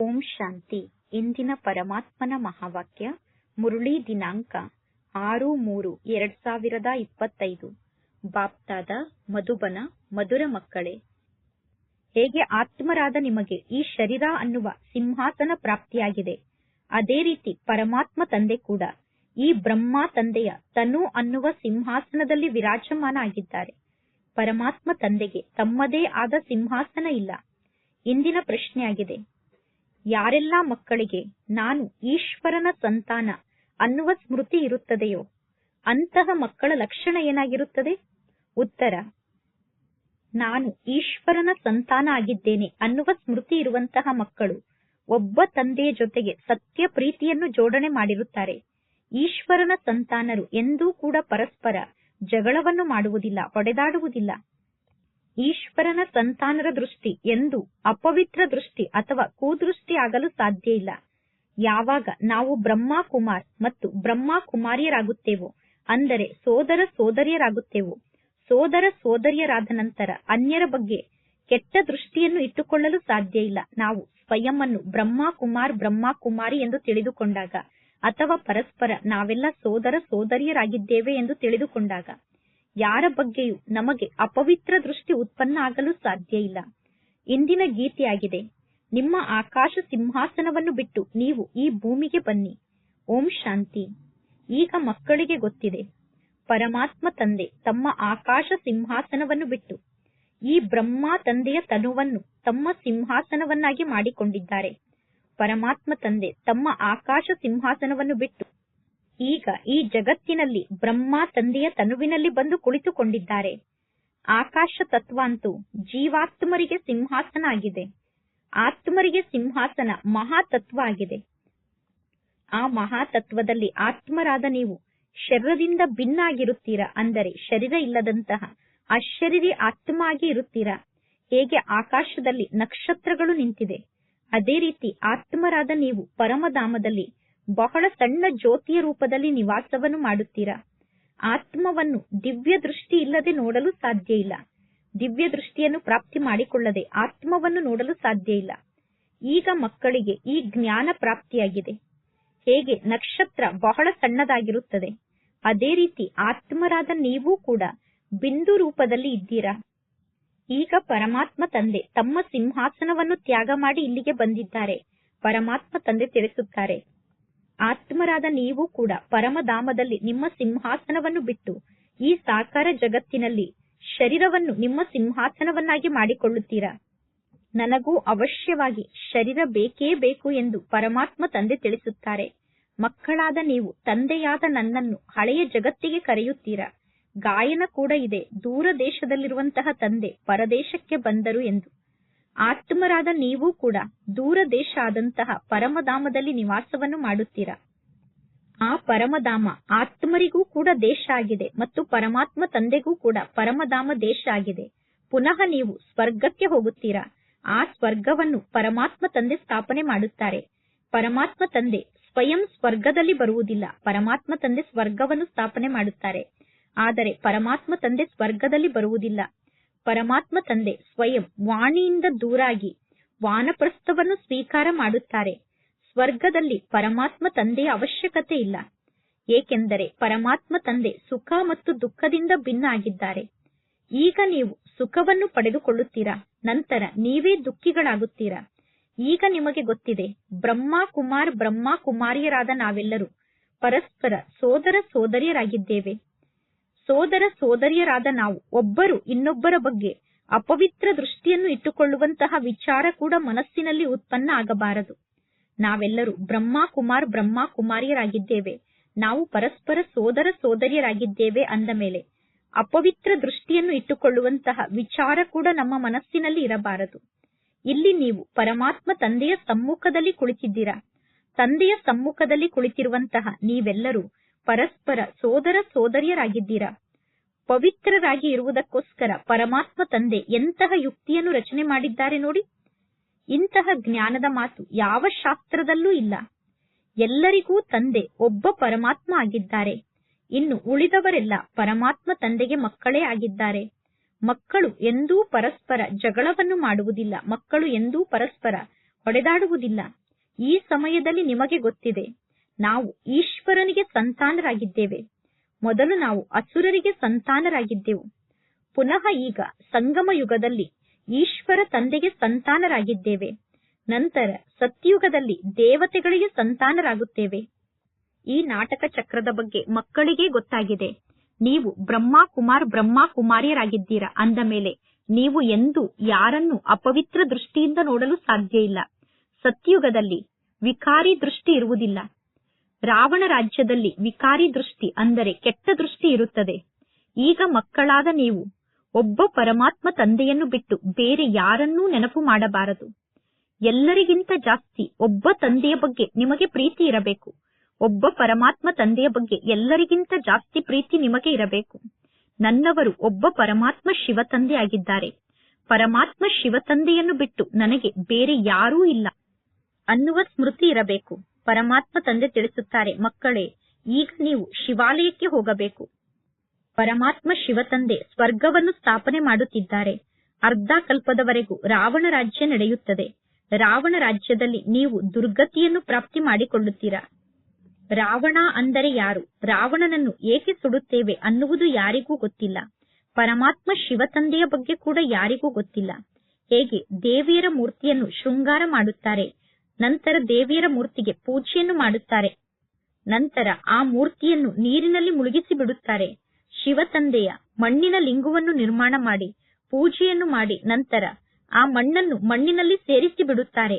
ಓಂ ಶಾಂತಿ. ಇಂದಿನ ಪರಮಾತ್ಮನ ಮಹಾವಾಕ್ಯ, ಮುರುಳಿ ದಿನಾಂಕ, ಆರು ಮೂರು ಎರಡ್ ಸಾವಿರದ ಇಪ್ಪತ್ತೈದು. ಬಾಪ್ತಾದ, ಮಧುಬನ, ಮಧುರ ಮಕ್ಕಳೇ. ಹೇಗೆ ಆತ್ಮರಾದ ನಿಮಗೆ ಈ ಶರೀರ ಅನ್ನುವ ಸಿಂಹಾಸನ ಪ್ರಾಪ್ತಿಯಾಗಿದೆ. ಅದೇ ರೀತಿ ಪರಮಾತ್ಮ ತಂದೆ ಕೂಡ ಈ ಬ್ರಹ್ಮ ತಂದೆಯ ತನು ಅನ್ನುವ ಸಿಂಹಾಸನದಲ್ಲಿ ವಿರಾಜಮಾನ ಆಗಿದ್ದಾರೆ ಪರಮಾತ್ಮ ತಂದೆಗೆ ತಮ್ಮದೇ ಆದ ಸಿಂಹಾಸನ ಇಲ್ಲ. ಇಂದಿನ ಪ್ರಶ್ನೆಯಾಗಿದೆ ಯಾರೆಲ್ಲ ಮಕ್ಕಳಿಗೆ ನಾನು ಈಶ್ವರನ ಸಂತಾನ ಅನ್ನುವ ಸ್ಮೃತಿ ಇರುತ್ತದೆಯೋ, ಅಂತಹ ಮಕ್ಕಳ ಲಕ್ಷಣ ಏನಾಗಿರುತ್ತದೆ? ಉತ್ತರ, ನಾನು ಈಶ್ವರನ ಸಂತಾನ ಆಗಿದ್ದೇನೆ ಅನ್ನುವ ಸ್ಮೃತಿ ಇರುವಂತಹ ಮಕ್ಕಳು ಒಬ್ಬ ತಂದೆಯ ಜೊತೆಗೆ ಸತ್ಯ ಪ್ರೀತಿಯನ್ನು ಜೋಡಣೆ ಮಾಡಿರುತ್ತಾರೆ. ಈಶ್ವರನ ಸಂತಾನರು ಎಂದೂ ಕೂಡ ಪರಸ್ಪರ ಜಗಳವನ್ನು ಮಾಡುವುದಿಲ್ಲ, ಹೊಡೆದಾಡುವುದಿಲ್ಲ. ಈಶ್ವರನ ಸಂತಾನರ ದೃಷ್ಟಿ ಎಂದು ಅಪವಿತ್ರ ದೃಷ್ಟಿ ಅಥವಾ ಕುದೃಷ್ಟಿ ಆಗಲು ಸಾಧ್ಯ ಇಲ್ಲ. ಯಾವಾಗ ನಾವು ಬ್ರಹ್ಮ ಕುಮಾರ್ ಮತ್ತು ಬ್ರಹ್ಮ ಕುಮಾರಿಯರಾಗುತ್ತೇವೋ ಅಂದರೆ ಸೋದರ ಸೋದರಿಯರಾಗುತ್ತೇವೋ, ಸೋದರ ಸೋದರಿಯರಾದ ನಂತರ ಅನ್ಯರ ಬಗ್ಗೆ ಕೆಟ್ಟ ದೃಷ್ಟಿಯನ್ನು ಇಟ್ಟುಕೊಳ್ಳಲು ಸಾಧ್ಯ ಇಲ್ಲ. ನಾವು ಸ್ವಯಂ ಅನ್ನು ಬ್ರಹ್ಮ ಕುಮಾರ್ ಬ್ರಹ್ಮ ಕುಮಾರಿ ಎಂದು ತಿಳಿದುಕೊಂಡಾಗ, ಅಥವಾ ಪರಸ್ಪರ ನಾವೆಲ್ಲ ಸೋದರ ಸೋದರಿಯರಾಗಿದ್ದೇವೆ ಎಂದು ತಿಳಿದುಕೊಂಡಾಗ ಯಾರ ಬಗ್ಗೆಯೂ ನಮಗೆ ಅಪವಿತ್ರ ದೃಷ್ಟಿ ಉತ್ಪನ್ನ ಆಗಲು ಸಾಧ್ಯ ಇಲ್ಲ. ಇಂದಿನ ಗೀತೆಯಾಗಿದೆ, ನಿಮ್ಮ ಆಕಾಶ ಸಿಂಹಾಸನವನ್ನು ಬಿಟ್ಟು ನೀವು ಈ ಭೂಮಿಗೆ ಬನ್ನಿ. ಓಂ ಶಾಂತಿ. ಈಗ ಮಕ್ಕಳಿಗೆ ಗೊತ್ತಿದೆ, ಪರಮಾತ್ಮ ತಂದೆ ತಮ್ಮ ಆಕಾಶ ಸಿಂಹಾಸನವನ್ನು ಬಿಟ್ಟು ಈ ಬ್ರಹ್ಮ ತಂದೆಯ ತನುವನ್ನು ತಮ್ಮ ಸಿಂಹಾಸನವನ್ನಾಗಿ ಮಾಡಿಕೊಂಡಿದ್ದಾರೆ. ಪರಮಾತ್ಮ ತಂದೆ ತಮ್ಮ ಆಕಾಶ ಸಿಂಹಾಸನವನ್ನು ಬಿಟ್ಟು ಈಗ ಈ ಜಗತ್ತಿನಲ್ಲಿ ಬ್ರಹ್ಮ ತಂದೆಯ ತನುವಿನಲ್ಲಿ ಬಂದು ಕುಳಿತುಕೊಂಡಿದ್ದಾರೆ. ಆಕಾಶ ತತ್ವ ಅಂತೂ ಜೀವಾತ್ಮರಿಗೆ ಸಿಂಹಾಸನ ಆಗಿದೆ ಆತ್ಮರಿಗೆ ಸಿಂಹಾಸನ ಮಹಾತತ್ವ ಆಗಿದೆ ಆ ಮಹಾತತ್ವದಲ್ಲಿ ಆತ್ಮರಾದ ನೀವು ಶರೀರದಿಂದ ಭಿನ್ನ ಆಗಿರುತ್ತೀರಾ ಅಂದರೆ ಶರೀರ ಇಲ್ಲದಂತಹ ಅಶರೀರಿ ಆತ್ಮ ಆಗಿ ಇರುತ್ತೀರಾ? ಹೇಗೆ ಆಕಾಶದಲ್ಲಿ ನಕ್ಷತ್ರಗಳು ನಿಂತಿದೆ ಅದೇ ರೀತಿ ಆತ್ಮರಾದ ನೀವು ಪರಮಧಾಮದಲ್ಲಿ ಬಹಳ ಸಣ್ಣ ಜ್ಯೋತಿಯ ರೂಪದಲ್ಲಿ ನಿವಾಸವನ್ನು ಮಾಡುತ್ತೀರಾ? ಆತ್ಮವನ್ನು ದಿವ್ಯ ದೃಷ್ಟಿ ಇಲ್ಲದೆ ನೋಡಲು ಸಾಧ್ಯ ಇಲ್ಲ. ದಿವ್ಯ ದೃಷ್ಟಿಯನ್ನು ಪ್ರಾಪ್ತಿ ಮಾಡಿಕೊಳ್ಳದೆ ಆತ್ಮವನ್ನು ನೋಡಲು ಸಾಧ್ಯ ಇಲ್ಲ. ಈಗ ಮಕ್ಕಳಿಗೆ ಈ ಜ್ಞಾನ ಪ್ರಾಪ್ತಿಯಾಗಿದೆ. ಹೇಗೆ? ನಕ್ಷತ್ರ ಬಹಳ ಸಣ್ಣದಾಗಿರುತ್ತದೆ. ಅದೇ ರೀತಿ ಆತ್ಮರಾದ ನೀವು ಕೂಡ ಬಿಂದು ರೂಪದಲ್ಲಿ ಇದ್ದೀರಾ? ಈಗ ಪರಮಾತ್ಮ ತಂದೆ ತಮ್ಮ ಸಿಂಹಾಸನವನ್ನು ತ್ಯಾಗ ಮಾಡಿ ಇಲ್ಲಿಗೆ ಬಂದಿದ್ದಾರೆ. ಪರಮಾತ್ಮ ತಂದೆ ತಿಳಿಸುತ್ತಾರೆ ಆತ್ಮರಾದ ನೀವು ಕೂಡ ಪರಮಧಾಮದಲ್ಲಿ ನಿಮ್ಮ ಸಿಂಹಾಸನವನ್ನು ಬಿಟ್ಟು ಈ ಸಾಕಾರ ಜಗತ್ತಿನಲ್ಲಿ ಶರೀರವನ್ನು ನಿಮ್ಮ ಸಿಂಹಾಸನವನ್ನಾಗಿ ಮಾಡಿಕೊಳ್ಳುತ್ತೀರಾ? ನನಗೂ ಅವಶ್ಯವಾಗಿ ಶರೀರ ಬೇಕೇ ಬೇಕು ಎಂದು ಪರಮಾತ್ಮ ತಂದೆ ತಿಳಿಸುತ್ತಾರೆ. ಮಕ್ಕಳಾದ ನೀವು ತಂದೆಯಾದ ನನ್ನನ್ನು ಹಳೆಯ ಜಗತ್ತಿಗೆ ಕರೆಯುತ್ತೀರಾ? ಗಾಯನ ಕೂಡ ಇದೆ. ದೂರ ದೇಶದಲ್ಲಿರುವಂತಹ ತಂದೆ ಪರದೇಶಕ್ಕೆ ಬಂದರು ಎಂದು. ಆತ್ಮರಾದ ನೀವು ಕೂಡ ದೂರ ದೇಶ ಆದಂತಹ ಪರಮಧಾಮದಲ್ಲಿ ನಿವಾಸವನ್ನು ಮಾಡುತ್ತೀರಾ? ಆ ಪರಮಧಾಮ ಆತ್ಮರಿಗೂ ಕೂಡ ದೇಶ ಆಗಿದೆ ಮತ್ತು ಪರಮಾತ್ಮ ತಂದೆಗೂ ಕೂಡ ಪರಮಧಾಮ ದೇಶ ಆಗಿದೆ. ಪುನಃ ನೀವು ಸ್ವರ್ಗಕ್ಕೆ ಹೋಗುತ್ತೀರಾ? ಆ ಸ್ವರ್ಗವನ್ನು ಪರಮಾತ್ಮ ತಂದೆ ಸ್ಥಾಪನೆ ಮಾಡುತ್ತಾರೆ. ಪರಮಾತ್ಮ ತಂದೆ ಸ್ವಯಂ ಸ್ವರ್ಗದಲ್ಲಿ ಬರುವುದಿಲ್ಲ. ಪರಮಾತ್ಮ ತಂದೆ ಸ್ವರ್ಗವನ್ನು ಸ್ಥಾಪನೆ ಮಾಡುತ್ತಾರೆ. ಆದರೆ ಪರಮಾತ್ಮ ತಂದೆ ಸ್ವರ್ಗದಲ್ಲಿ ಬರುವುದಿಲ್ಲ. ಪರಮಾತ್ಮ ತಂದೆ ಸ್ವಯಂ ವಾಣಿಯಿಂದ ದೂರಾಗಿ ವಾನಪ್ರಸ್ಥವನ್ನು ಸ್ವೀಕಾರ ಮಾಡುತ್ತಾರೆ. ಸ್ವರ್ಗದಲ್ಲಿ ಪರಮಾತ್ಮ ತಂದೆಯ ಅವಶ್ಯಕತೆ ಇಲ್ಲ. ಏಕೆಂದರೆ ಪರಮಾತ್ಮ ತಂದೆ ಸುಖ ಮತ್ತು ದುಃಖದಿಂದ ಭಿನ್ನ ಆಗಿದ್ದಾರೆ ಈಗ ನೀವು ಸುಖವನ್ನು ಪಡೆದುಕೊಳ್ಳುತ್ತೀರಾ? ನಂತರ ನೀವೇ ದುಃಖಿಗಳಾಗುತ್ತೀರಾ? ಈಗ ನಿಮಗೆ ಗೊತ್ತಿದೆ, ಬ್ರಹ್ಮ ಕುಮಾರ್ ಬ್ರಹ್ಮ ಕುಮಾರಿಯರಾದ ನಾವೆಲ್ಲರೂ ಪರಸ್ಪರ ಸೋದರ ಸೋದರಿಯರಾಗಿದ್ದೇವೆ. ಸೋದರ ಸೋದರಿಯರಾದ ನಾವು, ಒಬ್ಬರು ಇನ್ನೊಬ್ಬರ ಬಗ್ಗೆ ಅಪವಿತ್ರ ದೃಷ್ಟಿಯನ್ನು ಇಟ್ಟುಕೊಳ್ಳುವಂತಹ ವಿಚಾರ ಕೂಡ ಮನಸ್ಸಿನಲ್ಲಿ ಉತ್ಪನ್ನ ಆಗಬಾರದು. ನಾವೆಲ್ಲರೂ ಬ್ರಹ್ಮ ಕುಮಾರ್ ಬ್ರಹ್ಮ ಕುಮಾರಿಯರಾಗಿದ್ದೇವೆ ನಾವು ಪರಸ್ಪರ ಸೋದರ ಸೋದರಿಯರಾಗಿದ್ದೇವೆ ಅಂದ ಮೇಲೆ ಅಪವಿತ್ರ ದೃಷ್ಟಿಯನ್ನು ಇಟ್ಟುಕೊಳ್ಳುವಂತಹ ವಿಚಾರ ಕೂಡ ನಮ್ಮ ಮನಸ್ಸಿನಲ್ಲಿ ಇರಬಾರದು. ಇಲ್ಲಿ ನೀವು ಪರಮಾತ್ಮ ತಂದೆಯ ಸಮ್ಮುಖದಲ್ಲಿ ಕುಳಿತಿದ್ದೀರಾ? ತಂದೆಯ ಸಮ್ಮುಖದಲ್ಲಿ ಕುಳಿತಿರುವಂತಹ ನೀವೆಲ್ಲರೂ ಪರಸ್ಪರ ಸೋದರ ಸೋದರಿಯರಾಗಿದ್ದೀರಾ? ಪವಿತ್ರರಾಗಿ ಇರುವುದಕ್ಕೋಸ್ಕರ ಪರಮಾತ್ಮ ತಂದೆ ಎಂತಹ ಯುಕ್ತಿಯನ್ನು ರಚನೆ ಮಾಡಿದ್ದಾರೆ ನೋಡಿ. ಇಂತಹ ಜ್ಞಾನದ ಮಾತು ಯಾವ ಶಾಸ್ತ್ರದಲ್ಲೂ ಇಲ್ಲ. ಎಲ್ಲರಿಗೂ ತಂದೆ ಒಬ್ಬ ಪರಮಾತ್ಮ ಆಗಿದ್ದಾರೆ. ಇನ್ನು ಉಳಿದವರೆಲ್ಲ ಪರಮಾತ್ಮ ತಂದೆಗೆ ಮಕ್ಕಳೇ ಆಗಿದ್ದಾರೆ. ಮಕ್ಕಳು ಎಂದೂ ಪರಸ್ಪರ ಜಗಳವನ್ನು ಮಾಡುವುದಿಲ್ಲ. ಮಕ್ಕಳು ಎಂದೂ ಪರಸ್ಪರ ಹೊಡೆದಾಡುವುದಿಲ್ಲ. ಈ ಸಮಯದಲ್ಲಿ ನಿಮಗೆ ಗೊತ್ತಿದೆ. ನಾವು ಈಶ್ವರನಿಗೆ ಸಂತಾನರಾಗಿದ್ದೇವೆ. ಮೊದಲು ನಾವು ಅಸುರರಿಗೆ ಸಂತಾನರಾಗಿದ್ದೆವು. ಪುನಃ ಈಗ ಸಂಗಮ ಯುಗದಲ್ಲಿ ಈಶ್ವರ ತಂದೆಗೆ ಸಂತಾನರಾಗಿದ್ದೇವೆ. ನಂತರ ಸತ್ಯುಗದಲ್ಲಿ ದೇವತೆಗಳಿಗೆ ಸಂತಾನರಾಗುತ್ತೇವೆ. ಈ ನಾಟಕ ಚಕ್ರದ ಬಗ್ಗೆ ಮಕ್ಕಳಿಗೆ ಗೊತ್ತಾಗಿದೆ. ನೀವು ಬ್ರಹ್ಮ ಕುಮಾರ್ ಬ್ರಹ್ಮ ಕುಮಾರಿಯರಾಗಿದ್ದೀರಾ ಅಂದ ಮೇಲೆ ನೀವು ಎಂದೂ ಯಾರನ್ನು ಅಪವಿತ್ರ ದೃಷ್ಟಿಯಿಂದ ನೋಡಲು ಸಾಧ್ಯ ಇಲ್ಲ. ಸತ್ಯುಗದಲ್ಲಿ ವಿಕಾರಿ ದೃಷ್ಟಿ ಇರುವುದಿಲ್ಲ. ರಾವಣ ರಾಜ್ಯದಲ್ಲಿ ವಿಕಾರಿ ದೃಷ್ಟಿ ಅಂದರೆ ಕೆಟ್ಟ ದೃಷ್ಟಿ ಇರುತ್ತದೆ. ಈಗ ಮಕ್ಕಳಾದ ನೀವು, ಒಬ್ಬ ಪರಮಾತ್ಮ ತಂದೆಯನ್ನು ಬಿಟ್ಟು ಬೇರೆ ಯಾರನ್ನೂ ನೆನಪು ಮಾಡಬಾರದು. ಎಲ್ಲರಿಗಿಂತ ಜಾಸ್ತಿ ಒಬ್ಬ ತಂದೆಯ ಬಗ್ಗೆ ನಿಮಗೆ ಪ್ರೀತಿ ಇರಬೇಕು. ಒಬ್ಬ ಪರಮಾತ್ಮ ತಂದೆಯ ಬಗ್ಗೆ ಎಲ್ಲರಿಗಿಂತ ಜಾಸ್ತಿ ಪ್ರೀತಿ ನಿಮಗೆ ಇರಬೇಕು. ನನ್ನವರು ಒಬ್ಬ ಪರಮಾತ್ಮ ಶಿವ ತಂದೆ ಆಗಿದ್ದಾರೆ. ಪರಮಾತ್ಮ ಶಿವ ತಂದೆಯನ್ನು ಬಿಟ್ಟು ನನಗೆ ಬೇರೆ ಯಾರೂ ಇಲ್ಲ ಅನ್ನುವ ಸ್ಮೃತಿ ಇರಬೇಕು. ಪರಮಾತ್ಮ ತಂದೆ ತಿಳಿಸುತ್ತಾರೆ, ಮಕ್ಕಳೇ, ಈಗ ನೀವು ಶಿವಾಲಯಕ್ಕೆ ಹೋಗಬೇಕು. ಪರಮಾತ್ಮ ಶಿವ ತಂದೆ ಸ್ವರ್ಗವನ್ನು ಸ್ಥಾಪನೆ ಮಾಡುತ್ತಿದ್ದಾರೆ. ಅರ್ಧ ಕಲ್ಪದವರೆಗೂ ರಾವಣ ರಾಜ್ಯ ನಡೆಯುತ್ತದೆ. ರಾವಣ ರಾಜ್ಯದಲ್ಲಿ ನೀವು ದುರ್ಗತಿಯನ್ನು ಪ್ರಾಪ್ತಿ ಮಾಡಿಕೊಳ್ಳುತ್ತೀರಾ. ರಾವಣ ಅಂದರೆ ಯಾರು? ರಾವಣನನ್ನು ಏಕೆ ಸುಡುತ್ತೇವೆ ಅನ್ನುವುದು ಯಾರಿಗೂ ಗೊತ್ತಿಲ್ಲ. ಪರಮಾತ್ಮ ಶಿವ ತಂದೆಯ ಬಗ್ಗೆ ಕೂಡ ಯಾರಿಗೂ ಗೊತ್ತಿಲ್ಲ. ಹೇಗೆ ದೇವಿಯರ ಮೂರ್ತಿಯನ್ನು ಶೃಂಗಾರ ಮಾಡುತ್ತಾರೆ ನಂತರ ದೇವಿಯರ ಮೂರ್ತಿಗೆ ಪೂಜೆಯನ್ನು ಮಾಡುತ್ತಾರೆ. ನಂತರ ಆ ಮೂರ್ತಿಯನ್ನು ನೀರಿನಲ್ಲಿ ಮುಳುಗಿಸಿ ಬಿಡುತ್ತಾರೆ. ಶಿವ ತಂದೆಯ ಮಣ್ಣಿನ ಲಿಂಗವನ್ನು ನಿರ್ಮಾಣ ಮಾಡಿ, ಪೂಜೆಯನ್ನು ಮಾಡಿ ನಂತರ ಆ ಮಣ್ಣನ್ನು ಮಣ್ಣಿನಲ್ಲಿ ಸೇರಿಸಿ ಬಿಡುತ್ತಾರೆ.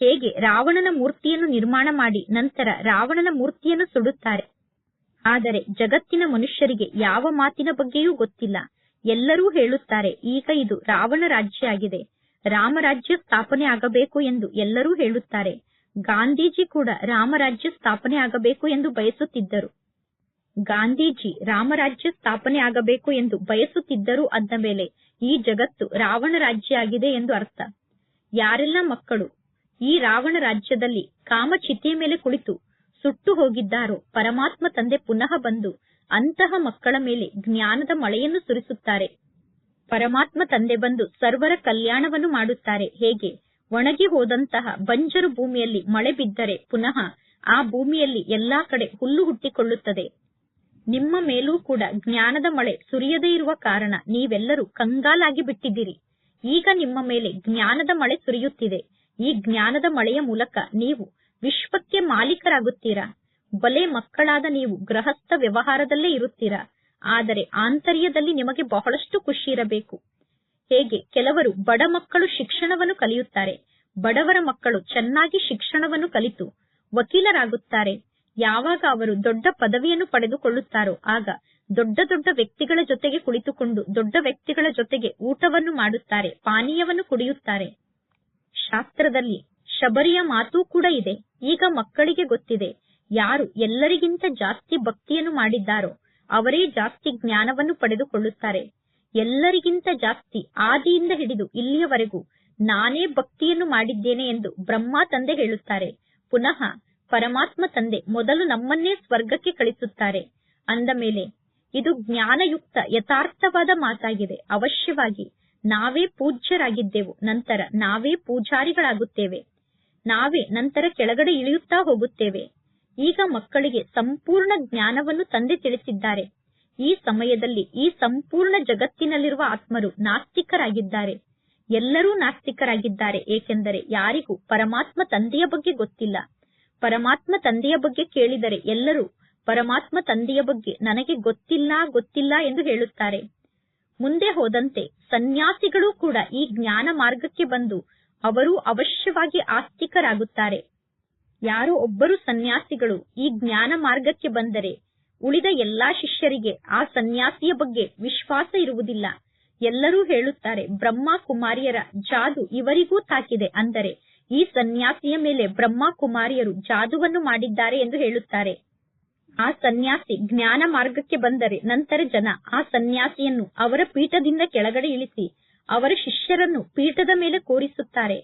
ಹೇಗೆ ರಾವಣನ ಮೂರ್ತಿಯನ್ನು ನಿರ್ಮಾಣ ಮಾಡಿ ನಂತರ ರಾವಣನ ಮೂರ್ತಿಯನ್ನು ಸುಡುತ್ತಾರೆ. ಆದರೆ ಜಗತ್ತಿನ ಮನುಷ್ಯರಿಗೆ ಯಾವ ಮಾತಿನ ಬಗ್ಗೆಯೂ ಗೊತ್ತಿಲ್ಲ. ಎಲ್ಲರೂ ಹೇಳುತ್ತಾರೆ, ಈಗ ಇದು ರಾವಣ ರಾಜ್ಯ ಆಗಿದೆ. ರಾಮರಾಜ್ಯ ಸ್ಥಾಪನೆ ಆಗಬೇಕು ಎಂದು ಎಲ್ಲರೂ ಹೇಳುತ್ತಾರೆ. ಗಾಂಧೀಜಿ ಕೂಡ ರಾಮರಾಜ್ಯ ಸ್ಥಾಪನೆ ಆಗಬೇಕು ಎಂದು ಬಯಸುತ್ತಿದ್ದರು. ಗಾಂಧೀಜಿ ರಾಮರಾಜ್ಯ ಸ್ಥಾಪನೆ ಆಗಬೇಕು ಎಂದು ಬಯಸುತ್ತಿದ್ದರು ಅಂದ ಮೇಲೆ ಈ ಜಗತ್ತು ರಾವಣ ರಾಜ್ಯ ಆಗಿದೆ ಎಂದು ಅರ್ಥ. ಯಾರೆಲ್ಲ ಮಕ್ಕಳು ಈ ರಾವಣ ರಾಜ್ಯದಲ್ಲಿ ಕಾಮಚಿತೆಯ ಮೇಲೆ ಕುಳಿತು ಸುಟ್ಟು ಹೋಗಿದ್ದಾರೋ ಪರಮಾತ್ಮ ತಂದೆ ಪುನಃ ಬಂದು ಅಂತಹ ಮಕ್ಕಳ ಮೇಲೆ ಜ್ಞಾನದ ಮಳೆಯನ್ನು ಸುರಿಸುತ್ತಾರೆ. ಪರಮಾತ್ಮ ತಂದೆ ಬಂದು ಸರ್ವರ ಕಲ್ಯಾಣವನ್ನು ಮಾಡುತ್ತಾರೆ. ಹೇಗೆ? ಒಣಗಿ ಹೋದಂತಹ ಬಂಜರು ಭೂಮಿಯಲ್ಲಿ ಮಳೆ ಬಿದ್ದರೆ ಪುನಃ ಆ ಭೂಮಿಯಲ್ಲಿ ಎಲ್ಲಾ ಕಡೆ ಹುಲ್ಲು ಹುಟ್ಟಿಕೊಳ್ಳುತ್ತದೆ. ನಿಮ್ಮ ಮೇಲೂ ಕೂಡ ಜ್ಞಾನದ ಮಳೆ ಸುರಿಯದೇ ಇರುವ ಕಾರಣ ನೀವೆಲ್ಲರೂ ಕಂಗಾಲಾಗಿ ಬಿಟ್ಟಿದ್ದೀರಿ. ಈಗ ನಿಮ್ಮ ಮೇಲೆ ಜ್ಞಾನದ ಮಳೆ ಸುರಿಯುತ್ತಿದೆ. ಈ ಜ್ಞಾನದ ಮಳೆಯ ಮೂಲಕ ನೀವು ವಿಶ್ವಕ್ಕೆ ಮಾಲೀಕರಾಗುತ್ತೀರಾ? ಬಲೆ ಮಕ್ಕಳಾದ ನೀವು ಗೃಹಸ್ಥ ವ್ಯವಹಾರದಲ್ಲೇ ಇರುತ್ತೀರಾ? ಆದರೆ ಆಂತರ್ಯದಲ್ಲಿ ನಿಮಗೆ ಬಹಳಷ್ಟು ಖುಷಿ ಇರಬೇಕು. ಹೇಗೆ? ಕೆಲವರು ಬಡ ಮಕ್ಕಳು ಶಿಕ್ಷಣವನ್ನು ಕಲಿಯುತ್ತಾರೆ. ಬಡವರ ಮಕ್ಕಳು ಚೆನ್ನಾಗಿ ಶಿಕ್ಷಣವನ್ನು ಕಲಿತು ವಕೀಲರಾಗುತ್ತಾರೆ. ಯಾವಾಗ ಅವರು ದೊಡ್ಡ ಪದವಿಯನ್ನು ಪಡೆದುಕೊಳ್ಳುತ್ತಾರೋ ಆಗ ದೊಡ್ಡ ದೊಡ್ಡ ವ್ಯಕ್ತಿಗಳ ಜೊತೆಗೆ ಕುಳಿತುಕೊಂಡು ದೊಡ್ಡ ವ್ಯಕ್ತಿಗಳ ಜೊತೆಗೆ ಊಟವನ್ನು ಮಾಡುತ್ತಾರೆ, ಪಾನೀಯವನ್ನು ಕುಡಿಯುತ್ತಾರೆ. ಶಾಸ್ತ್ರದಲ್ಲಿ ಶಬರಿಯ ಮಾತೂ ಕೂಡ ಇದೆ. ಈಗ ಮಕ್ಕಳಿಗೆ ಗೊತ್ತಿದೆ, ಯಾರು ಎಲ್ಲರಿಗಿಂತ ಜಾಸ್ತಿ ಭಕ್ತಿಯನ್ನು ಮಾಡಿದ್ದಾರೋ ಅವರೇ ಜಾಸ್ತಿ ಜ್ಞಾನವನ್ನು ಪಡೆದುಕೊಳ್ಳುತ್ತಾರೆ. ಎಲ್ಲರಿಗಿಂತ ಜಾಸ್ತಿ ಆದಿಯಿಂದ ಹಿಡಿದು ಇಲ್ಲಿಯವರೆಗೂ ನಾನೇ ಭಕ್ತಿಯನ್ನು ಮಾಡಿದ್ದೇನೆ ಎಂದು ಬ್ರಹ್ಮ ತಂದೆ ಹೇಳುತ್ತಾರೆ. ಪುನಃ ಪರಮಾತ್ಮ ತಂದೆ ಮೊದಲು ನಮ್ಮನ್ನೇ ಸ್ವರ್ಗಕ್ಕೆ ಕಳಿಸುತ್ತಾರೆ. ಅಂದ ಮೇಲೆ, ಇದು ಜ್ಞಾನಯುಕ್ತ ಯಥಾರ್ಥವಾದ ಮಾತಾಗಿದೆ. ಅವಶ್ಯವಾಗಿ ನಾವೇ ಪೂಜ್ಯರಾಗಿದ್ದೆವು, ನಂತರ ನಾವೇ ಪೂಜಾರಿಗಳಾಗುತ್ತೇವೆ. ನಾವೇ ನಂತರ ಕೆಳಗಡೆ ಇಳಿಯುತ್ತಾ ಹೋಗುತ್ತೇವೆ. ಈಗ ಮಕ್ಕಳಿಗೆ ಸಂಪೂರ್ಣ ಜ್ಞಾನವನ್ನು ತಂದೆ ತಿಳಿಸಿದ್ದಾರೆ. ಈ ಸಮಯದಲ್ಲಿ ಈ ಸಂಪೂರ್ಣ ಜಗತ್ತಿನಲ್ಲಿರುವ ಆತ್ಮರು ನಾಸ್ತಿಕರಾಗಿದ್ದಾರೆ. ಎಲ್ಲರೂ ನಾಸ್ತಿಕರಾಗಿದ್ದಾರೆ, ಏಕೆಂದರೆ ಯಾರಿಗೂ ಪರಮಾತ್ಮ ತಂದೆಯ ಬಗ್ಗೆ ಗೊತ್ತಿಲ್ಲ. ಪರಮಾತ್ಮ ತಂದೆಯ ಬಗ್ಗೆ ಕೇಳಿದರೆ ಎಲ್ಲರೂ ಪರಮಾತ್ಮ ತಂದೆಯ ಬಗ್ಗೆ ನನಗೆ ಗೊತ್ತಿಲ್ಲ ಗೊತ್ತಿಲ್ಲ ಎಂದು ಹೇಳುತ್ತಾರೆ. ಮುಂದೆ ಹೋದಂತೆ ಸನ್ಯಾಸಿಗಳು ಕೂಡ ಈ ಜ್ಞಾನ ಮಾರ್ಗಕ್ಕೆ ಬಂದು ಅವರು ಅವಶ್ಯವಾಗಿ ಆಸ್ತಿಕರಾಗುತ್ತಾರೆ. ಯಾರೋ ಒಬ್ಬರು ಸನ್ಯಾಸಿಗಳು ಈ ಜ್ಞಾನ ಮಾರ್ಗಕ್ಕೆ ಬಂದರೆ ಉಳಿದ ಎಲ್ಲಾ ಶಿಷ್ಯರಿಗೆ ಆ ಸನ್ಯಾಸಿಯ ಬಗ್ಗೆ ವಿಶ್ವಾಸ ಇರುವುದಿಲ್ಲ. ಎಲ್ಲರೂ ಹೇಳುತ್ತಾರೆ, ಬ್ರಹ್ಮ ಕುಮಾರಿಯರ ಜಾದು ಇವರಿಗೂ ತಾಕಿದೆ ಅಂದರೆ ಈ ಸನ್ಯಾಸಿಯ ಮೇಲೆ ಬ್ರಹ್ಮ ಕುಮಾರಿಯರು ಜಾದುವನ್ನು ಮಾಡಿದ್ದಾರೆ ಎಂದು ಹೇಳುತ್ತಾರೆ. ಆ ಸನ್ಯಾಸಿ ಜ್ಞಾನ ಮಾರ್ಗಕ್ಕೆ ಬಂದರೆ ನಂತರ ಜನ ಆ ಸನ್ಯಾಸಿಯನ್ನು ಅವರ ಪೀಠದಿಂದ ಕೆಳಗಡೆ ಇಳಿಸಿ ಅವರ ಶಿಷ್ಯರನ್ನು ಪೀಠದ ಮೇಲೆ ಕೂರಿಸುತ್ತಾರೆ.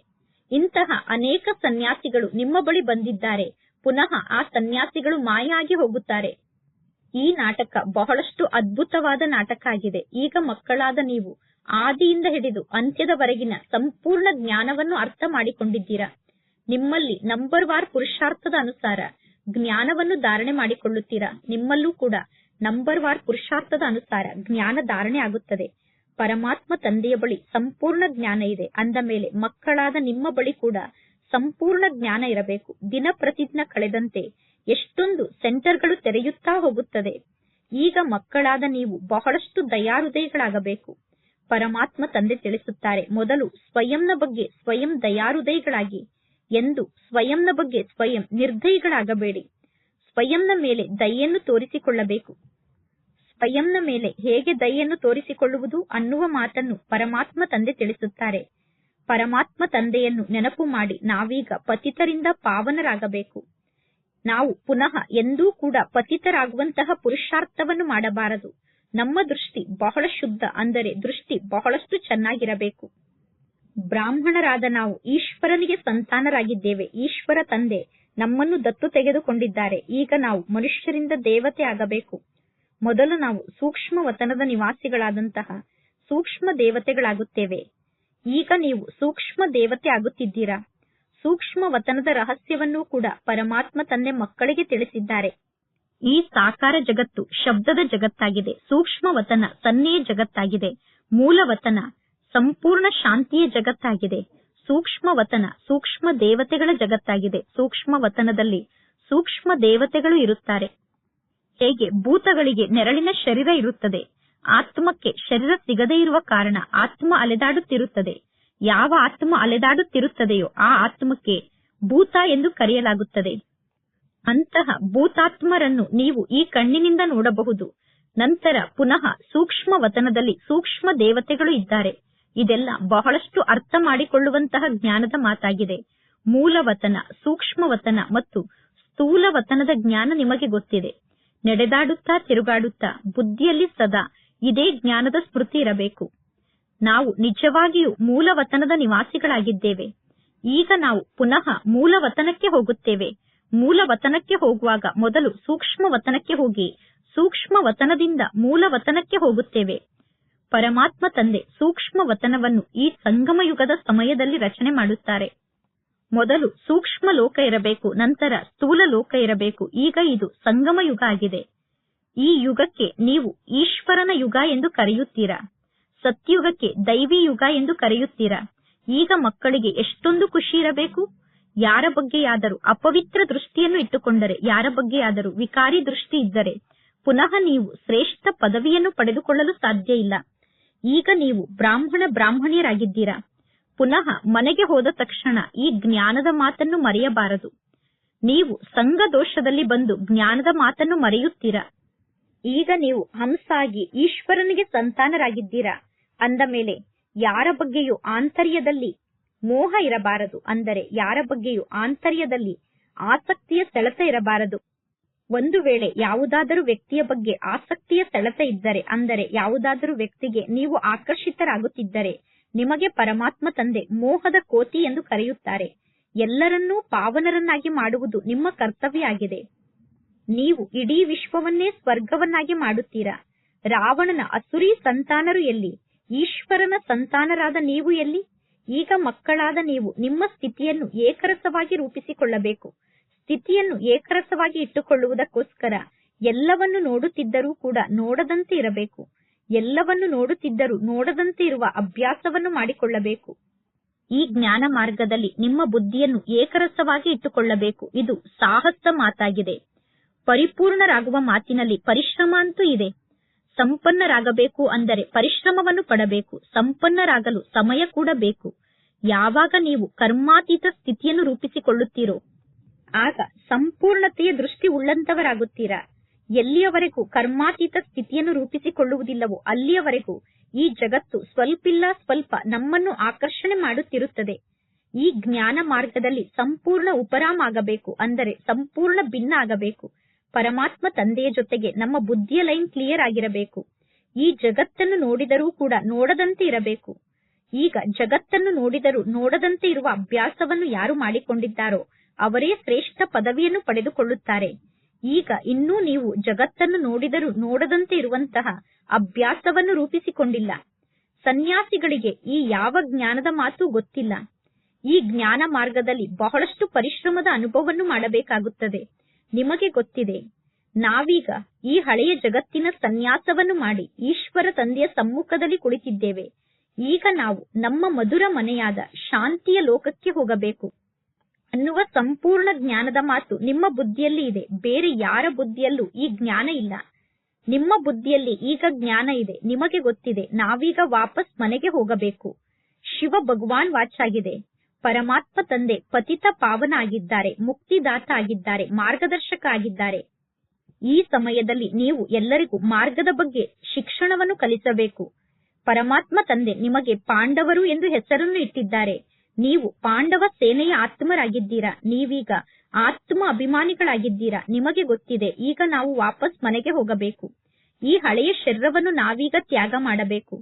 ಇಂತಹ ಅನೇಕ ಸನ್ಯಾಸಿಗಳು ನಿಮ್ಮ ಬಳಿ ಬಂದಿದ್ದಾರೆ. ಪುನಃ ಆ ಸನ್ಯಾಸಿಗಳು ಮಾಯಾಗಿ ಹೋಗುತ್ತಾರೆ. ಈ ನಾಟಕ ಬಹಳಷ್ಟು ಅದ್ಭುತವಾದ ನಾಟಕ ಆಗಿದೆ. ಈಗ ಮಕ್ಕಳಾದ ನೀವು ಆದಿಯಿಂದ ಹಿಡಿದು ಅಂತ್ಯದವರೆಗಿನ ಸಂಪೂರ್ಣ ಜ್ಞಾನವನ್ನು ಅರ್ಥ ಮಾಡಿಕೊಂಡಿದ್ದೀರಾ? ನಿಮ್ಮಲ್ಲಿ ನಂಬರ್ ವಾರ್ ಪುರುಷಾರ್ಥದ ಅನುಸಾರ ಜ್ಞಾನವನ್ನು ಧಾರಣೆ ಮಾಡಿಕೊಳ್ಳುತ್ತೀರಾ? ನಿಮ್ಮಲ್ಲೂ ಕೂಡ ನಂಬರ್ ವಾರ್ ಪುರುಷಾರ್ಥದ ಅನುಸಾರ ಜ್ಞಾನ ಧಾರಣೆ ಆಗುತ್ತದೆ. ಪರಮಾತ್ಮ ತಂದೆಯ ಬಳಿ ಸಂಪೂರ್ಣ ಜ್ಞಾನ ಇದೆ. ಅಂದ ಮೇಲೆ ಮಕ್ಕಳಾದ ನಿಮ್ಮ ಬಳಿ ಕೂಡ ಸಂಪೂರ್ಣ ಜ್ಞಾನ ಇರಬೇಕು. ದಿನ ಪ್ರತಿದಿನ ಕಳೆದಂತೆ ಎಷ್ಟೊಂದು ಸೆಂಟರ್ಗಳು ತೆರೆಯುತ್ತಾ ಹೋಗುತ್ತದೆ. ಈಗ ಮಕ್ಕಳಾದ ನೀವು ಬಹಳಷ್ಟು ದಯಾರುದಯಗಳಾಗಬೇಕು. ಪರಮಾತ್ಮ ತಂದೆ ತಿಳಿಸುತ್ತಾರೆ, ಮೊದಲು ಸ್ವಯಂನ ಬಗ್ಗೆ ಸ್ವಯಂ ದಯಾರುದಯಗಳಾಗಿ ಎಂದು ಸ್ವಯಂನ ಬಗ್ಗೆ ಸ್ವಯಂ ನಿರ್ದಯಿಗಳಾಗಬೇಡಿ. ಸ್ವಯಂನ ಮೇಲೆ ದಯೆಯನ್ನು ತೋರಿಸಿಕೊಳ್ಳಬೇಕು. ಸ್ವಯಂನ ಮೇಲೆ ಹೇಗೆ ದಯೆಯನ್ನು ತೋರಿಸಿಕೊಳ್ಳುವುದು ಅನ್ನುವ ಮಾತನ್ನು ಪರಮಾತ್ಮ ತಂದೆ ತಿಳಿಸುತ್ತಾರೆ. ಪರಮಾತ್ಮ ತಂದೆಯನ್ನು ನೆನಪು ಮಾಡಿ ನಾವೀಗ ಪತಿತರಿಂದ ಪಾವನರಾಗಬೇಕು. ನಾವು ಪುನಃ ಎಂದೂ ಕೂಡ ಪತಿತರಾಗುವಂತಹ ಪುರುಷಾರ್ಥವನ್ನು ಮಾಡಬಾರದು. ನಮ್ಮ ದೃಷ್ಟಿ ಬಹಳ ಶುದ್ಧ ಅಂದರೆ ದೃಷ್ಟಿ ಬಹಳಷ್ಟು ಚೆನ್ನಾಗಿರಬೇಕು. ಬ್ರಾಹ್ಮಣರಾದ ನಾವು ಈಶ್ವರನಿಗೆ ಸಂತಾನರಾಗಿದ್ದೇವೆ. ಈಶ್ವರ ತಂದೆ ನಮ್ಮನ್ನು ದತ್ತು ತೆಗೆದುಕೊಂಡಿದ್ದಾರೆ. ಈಗ ನಾವು ಮನುಷ್ಯರಿಂದ ದೇವತೆ ಆಗಬೇಕು. ಮೊದಲು ನಾವು ಸೂಕ್ಷ್ಮ ವತನದ ನಿವಾಸಿಗಳಾದಂತಹ ಸೂಕ್ಷ್ಮ ದೇವತೆಗಳಾಗುತ್ತೇವೆ. ಈಗ ನೀವು ಸೂಕ್ಷ್ಮ ದೇವತೆ ಆಗುತ್ತಿದ್ದೀರಾ? ಸೂಕ್ಷ್ಮ ವತನದ ರಹಸ್ಯವನ್ನೂ ಕೂಡ ಪರಮಾತ್ಮ ತನ್ನ ಮಕ್ಕಳಿಗೆ ತಿಳಿಸಿದ್ದಾರೆ. ಈ ಸಾಕಾರ ಜಗತ್ತು ಶಬ್ದದ ಜಗತ್ತಾಗಿದೆ. ಸೂಕ್ಷ್ಮ ವತನ ತನ್ನೇ ಜಗತ್ತಾಗಿದೆ. ಮೂಲ ವತನ ಸಂಪೂರ್ಣ ಶಾಂತಿಯ ಜಗತ್ತಾಗಿದೆ. ಸೂಕ್ಷ್ಮ ವತನ ಸೂಕ್ಷ್ಮ ದೇವತೆಗಳ ಜಗತ್ತಾಗಿದೆ. ಸೂಕ್ಷ್ಮ ವತನದಲ್ಲಿ ಸೂಕ್ಷ್ಮ ದೇವತೆಗಳು ಇರುತ್ತಾರೆ. ಹೇಗೆ ಭೂತಗಳಿಗೆ ನೆರಳಿನ ಶರೀರ ಇರುತ್ತದೆ? ಆತ್ಮಕ್ಕೆ ಶರೀರ ಸಿಗದೇ ಇರುವ ಕಾರಣ ಆತ್ಮ ಅಲೆದಾಡುತ್ತಿರುತ್ತದೆ. ಯಾವ ಆತ್ಮ ಅಲೆದಾಡುತ್ತಿರುತ್ತದೆಯೋ ಆ ಆತ್ಮಕ್ಕೆ ಭೂತ ಎಂದು ಕರೆಯಲಾಗುತ್ತದೆ. ಅಂತಹ ಭೂತಾತ್ಮರನ್ನು ನೀವು ಈ ಕಣ್ಣಿನಿಂದ ನೋಡಬಹುದು. ನಂತರ ಪುನಃ ಸೂಕ್ಷ್ಮ ವತನದಲ್ಲಿ ಸೂಕ್ಷ್ಮ ದೇವತೆಗಳು ಇದ್ದಾರೆ. ಇದೆಲ್ಲ ಬಹಳಷ್ಟು ಅರ್ಥ ಮಾಡಿಕೊಳ್ಳುವಂತಹ ಜ್ಞಾನದ ಮಾತಾಗಿದೆ. ಮೂಲವತನ ಸೂಕ್ಷ್ಮವತನ ಸೂಕ್ಷ್ಮ ವತನ ಮತ್ತು ಸ್ಥೂಲ ವತನದ ಜ್ಞಾನ ನಿಮಗೆ ಗೊತ್ತಿದೆ. ನಡೆದಾಡುತ್ತಾ ತಿರುಗಾಡುತ್ತಾ ಬುದ್ಧಿಯಲ್ಲಿ ಸದಾ ಇದೇ ಜ್ಞಾನದ ಸ್ಮೃತಿ ಇರಬೇಕು. ನಾವು ನಿಜವಾಗಿಯೂ ಮೂಲ ವತನದ ನಿವಾಸಿಗಳಾಗಿದ್ದೇವೆ. ಈಗ ನಾವು ಪುನಃ ಮೂಲ ವತನಕ್ಕೆ ಹೋಗುತ್ತೇವೆ. ಮೂಲ ವತನಕ್ಕೆ ಹೋಗುವಾಗ ಮೊದಲು ಸೂಕ್ಷ್ಮ ವತನಕ್ಕೆ ಹೋಗಿ ಸೂಕ್ಷ್ಮ ವತನದಿಂದ ಮೂಲ ವತನಕ್ಕೆ ಹೋಗುತ್ತೇವೆ. ಪರಮಾತ್ಮ ತಂದೆ ಸೂಕ್ಷ್ಮ ವತನವನ್ನು ಈ ಸಂಗಮಯುಗದ ಸಮಯದಲ್ಲಿ ರಚನೆ ಮಾಡುತ್ತಾರೆ. ಮೊದಲು ಸೂಕ್ಷ್ಮ ಲೋಕ ಇರಬೇಕು, ನಂತರ ಸ್ಥೂಲ ಲೋಕ ಇರಬೇಕು. ಈಗ ಇದು ಸಂಗಮ ಯುಗ ಆಗಿದೆ. ಈ ಯುಗಕ್ಕೆ ನೀವು ಈಶ್ವರನ ಯುಗ ಎಂದು ಕರೆಯುತ್ತೀರಾ? ಸತ್ಯುಗಕ್ಕೆ ದೈವಿ ಯುಗ ಎಂದು ಕರೆಯುತ್ತೀರಾ? ಈಗ ಮಕ್ಕಳಿಗೆ ಎಷ್ಟೊಂದು ಖುಷಿ ಇರಬೇಕು? ಯಾರ ಬಗ್ಗೆಯಾದರೂ ಅಪವಿತ್ರ ದೃಷ್ಟಿಯನ್ನು ಇಟ್ಟುಕೊಂಡರೆ, ಯಾರ ಬಗ್ಗೆಯಾದರೂ ವಿಕಾರಿ ದೃಷ್ಟಿ ಇದ್ದರೆ, ಪುನಃ ನೀವು ಶ್ರೇಷ್ಠ ಪದವಿಯನ್ನು ಪಡೆದುಕೊಳ್ಳಲು ಸಾಧ್ಯ ಇಲ್ಲ. ಈಗ ನೀವು ಬ್ರಾಹ್ಮಣ ಬ್ರಾಹ್ಮಣಿಯರಾಗಿದ್ದೀರಾ? ಪುನಃ ಮನೆಗೆ ಹೋದ ತಕ್ಷಣ ಈ ಜ್ಞಾನದ ಮಾತನ್ನು ಮರೆಯಬಾರದು. ನೀವು ಸಂಘ ದೋಷದಲ್ಲಿ ಬಂದು ಜ್ಞಾನದ ಮಾತನ್ನು ಮರೆಯುತ್ತೀರ? ಈಗ ನೀವು ಹಂಸಾಗಿ ಈಶ್ವರನಿಗೆ ಸಂತಾನರಾಗಿದ್ದೀರಾ? ಅಂದ ಮೇಲೆ ಯಾರ ಬಗ್ಗೆಯೂ ಆಂತರ್ಯದಲ್ಲಿ ಮೋಹ ಇರಬಾರದು. ಅಂದರೆ ಯಾರ ಬಗ್ಗೆಯೂ ಆಂತರ್ಯದಲ್ಲಿ ಆಸಕ್ತಿಯ ಸೆಳೆತ ಇರಬಾರದು. ಒಂದು ವೇಳೆ ಯಾವುದಾದರೂ ವ್ಯಕ್ತಿಯ ಬಗ್ಗೆ ಆಸಕ್ತಿಯ ಸೆಳೆತ ಇದ್ದರೆ, ಅಂದರೆ ಯಾವುದಾದರೂ ವ್ಯಕ್ತಿಗೆ ನೀವು ಆಕರ್ಷಿತರಾಗುತ್ತಿದ್ದರೆ ನಿಮಗೆ ಪರಮಾತ್ಮ ತಂದೆ ಮೋಹದ ಕೋತಿ ಎಂದು ಕರೆಯುತ್ತಾರೆ. ಎಲ್ಲರನ್ನೂ ಪಾವನರನ್ನಾಗಿ ಮಾಡುವುದು ನಿಮ್ಮ ಕರ್ತವ್ಯ ಆಗಿದೆ ನೀವು ಇಡೀ ವಿಶ್ವವನ್ನೇ ಸ್ವರ್ಗವನ್ನಾಗಿ ಮಾಡುತ್ತೀರಾ. ರಾವಣನ ಅಸುರಿ ಸಂತಾನರು ಎಲ್ಲಿ? ಈಶ್ವರನ ಸಂತಾನರಾದ ನೀವು ಎಲ್ಲಿ? ಈಗ ಮಕ್ಕಳಾದ ನೀವು ನಿಮ್ಮ ಸ್ಥಿತಿಯನ್ನು ಏಕರಸವಾಗಿ ರೂಪಿಸಿಕೊಳ್ಳಬೇಕು. ಸ್ಥಿತಿಯನ್ನು ಏಕರಸವಾಗಿ ಇಟ್ಟುಕೊಳ್ಳುವುದಕ್ಕೋಸ್ಕರ ಎಲ್ಲವನ್ನು ನೋಡುತ್ತಿದ್ದರೂ ಕೂಡ ನೋಡದಂತೆ ಇರಬೇಕು. ಎಲ್ಲವನ್ನು ನೋಡುತ್ತಿದ್ದರೂ ನೋಡದಂತೆ ಇರುವ ಅಭ್ಯಾಸವನ್ನು ಮಾಡಿಕೊಳ್ಳಬೇಕು. ಈ ಜ್ಞಾನ ಮಾರ್ಗದಲ್ಲಿ ನಿಮ್ಮ ಬುದ್ಧಿಯನ್ನು ಏಕರಸವಾಗಿ ಇಟ್ಟುಕೊಳ್ಳಬೇಕು. ಇದು ಸಾಹಸ ಮಾತಾಗಿದೆ. ಪರಿಪೂರ್ಣರಾಗುವ ಮಾತಿನಲ್ಲಿ ಪರಿಶ್ರಮ ಅಂತೂ ಇದೆ. ಸಂಪನ್ನರಾಗಬೇಕು ಅಂದರೆ ಪರಿಶ್ರಮವನ್ನು ಪಡಬೇಕು. ಸಂಪನ್ನರಾಗಲು ಸಮಯ ಕೂಡ ಬೇಕು. ಯಾವಾಗ ನೀವು ಕರ್ಮಾತೀತ ಸ್ಥಿತಿಯನ್ನು ರೂಪಿಸಿಕೊಳ್ಳುತ್ತೀರೋ, ಆಗ ಸಂಪೂರ್ಣತೆಯ ದೃಷ್ಟಿ ಉಳ್ಳಂತವರಾಗುತ್ತೀರಾ. ಎಲ್ಲಿಯವರೆಗೂ ಕರ್ಮಾತೀತ ಸ್ಥಿತಿಯನ್ನು ರೂಪಿಸಿಕೊಳ್ಳುವುದಿಲ್ಲವೋ ಅಲ್ಲಿಯವರೆಗೂ ಈ ಜಗತ್ತು ಸ್ವಲ್ಪಿಲ್ಲ ಸ್ವಲ್ಪ ನಮ್ಮನ್ನು ಆಕರ್ಷಣೆ ಮಾಡುತ್ತಿರುತ್ತದೆ. ಈ ಜ್ಞಾನ ಮಾರ್ಗದಲ್ಲಿ ಸಂಪೂರ್ಣ ಉಪರಾಮ ಆಗಬೇಕು ಅಂದರೆ ಸಂಪೂರ್ಣ ಭಿನ್ನ ಆಗಬೇಕು ಪರಮಾತ್ಮ ತಂದೆಯ ಜೊತೆಗೆ ನಮ್ಮ ಬುದ್ಧಿಯ ಲೈನ್ ಕ್ಲಿಯರ್ ಆಗಿರಬೇಕು. ಈ ಜಗತ್ತನ್ನು ನೋಡಿದರೂ ಕೂಡ ನೋಡದಂತೆ ಇರಬೇಕು. ಈಗ ಜಗತ್ತನ್ನು ನೋಡಿದರೂ ನೋಡದಂತೆ ಇರುವ ಅಭ್ಯಾಸವನ್ನು ಯಾರು ಮಾಡಿಕೊಂಡಿದ್ದಾರೋ ಅವರೇ ಶ್ರೇಷ್ಠ ಪದವಿಯನ್ನು ಪಡೆದುಕೊಳ್ಳುತ್ತಾರೆ. ಈಗ ಇನ್ನೂ ನೀವು ಜಗತ್ತನ್ನು ನೋಡಿದರೂ ನೋಡದಂತೆ ಇರುವಂತಹ ಅಭ್ಯಾಸವನ್ನು ರೂಪಿಸಿಕೊಂಡಿಲ್ಲ. ಸನ್ಯಾಸಿಗಳಿಗೆ ಈ ಯಾವ ಜ್ಞಾನದ ಮಾತು ಗೊತ್ತಿಲ್ಲ. ಈ ಜ್ಞಾನ ಮಾರ್ಗದಲ್ಲಿ ಬಹಳಷ್ಟು ಪರಿಶ್ರಮದ ಅನುಭವವನ್ನು ಮಾಡಬೇಕಾಗುತ್ತದೆ. ನಿಮಗೆ ಗೊತ್ತಿದೆ, ನಾವೀಗ ಈ ಹಳೆಯ ಜಗತ್ತಿನ ಸನ್ಯಾಸವನ್ನು ಮಾಡಿ ಈಶ್ವರ ತಂದೆಯ ಸಮ್ಮುಖದಲ್ಲಿ ಕುಳಿತಿದ್ದೇವೆ. ಈಗ ನಾವು ನಮ್ಮ ಮಧುರ ಮನೆಯಾದ ಶಾಂತಿಯ ಲೋಕಕ್ಕೆ ಹೋಗಬೇಕು. ಅನ್ನುವ ಸಂಪೂರ್ಣ ಜ್ಞಾನದ ಮಾತು ನಿಮ್ಮ ಬುದ್ಧಿಯಲ್ಲಿ ಇದೆ. ಬೇರೆ ಯಾರ ಬುದ್ಧಿಯಲ್ಲೂ ಈ ಜ್ಞಾನ ಇಲ್ಲ. ನಿಮ್ಮ ಬುದ್ಧಿಯಲ್ಲಿ ಈಗ ಜ್ಞಾನ ಇದೆ. ನಿಮಗೆ ಗೊತ್ತಿದೆ, ನಾವೀಗ ವಾಪಸ್ ಮನೆಗೆ ಹೋಗಬೇಕು. ಶಿವ ಭಗವಾನ್ ವಾಚಾಗಿದೆ ಪರಮಾತ್ಮ ತಂದೆ, ಪತಿತ ಪಾವನ ಆಗಿದ್ದಾರೆ, ಮುಕ್ತಿದಾತ ಆಗಿದ್ದಾರೆ, ಮಾರ್ಗದರ್ಶಕ ಆಗಿದ್ದಾರೆ. ಈ ಸಮಯದಲ್ಲಿ ನೀವು ಎಲ್ಲರಿಗೂ ಮಾರ್ಗದ ಬಗ್ಗೆ ಶಿಕ್ಷಣವನ್ನು ಕಲಿಸಬೇಕು. ಪರಮಾತ್ಮ ತಂದೆ ನಿಮಗೆ ಪಾಂಡವರು ಎಂದು ಹೆಸರನ್ನು ಇಟ್ಟಿದ್ದಾರೆ. ನೀವು ಪಾಂಡವ ಸೇನೆಯ ಆತ್ಮರಾಗಿದ್ದೀರಾ? ನೀವೀಗ ಆತ್ಮ ಅಭಿಮಾನಿಗಳಾಗಿದ್ದೀರಾ? ನಿಮಗೆ ಗೊತ್ತಿದೆ, ಈಗ ನಾವು ವಾಪಸ್ ಮನೆಗೆ ಹೋಗಬೇಕು. ಈ ಹಳೆಯ ಶರೀರವನ್ನು ನಾವೀಗ ತ್ಯಾಗ ಮಾಡಬೇಕು.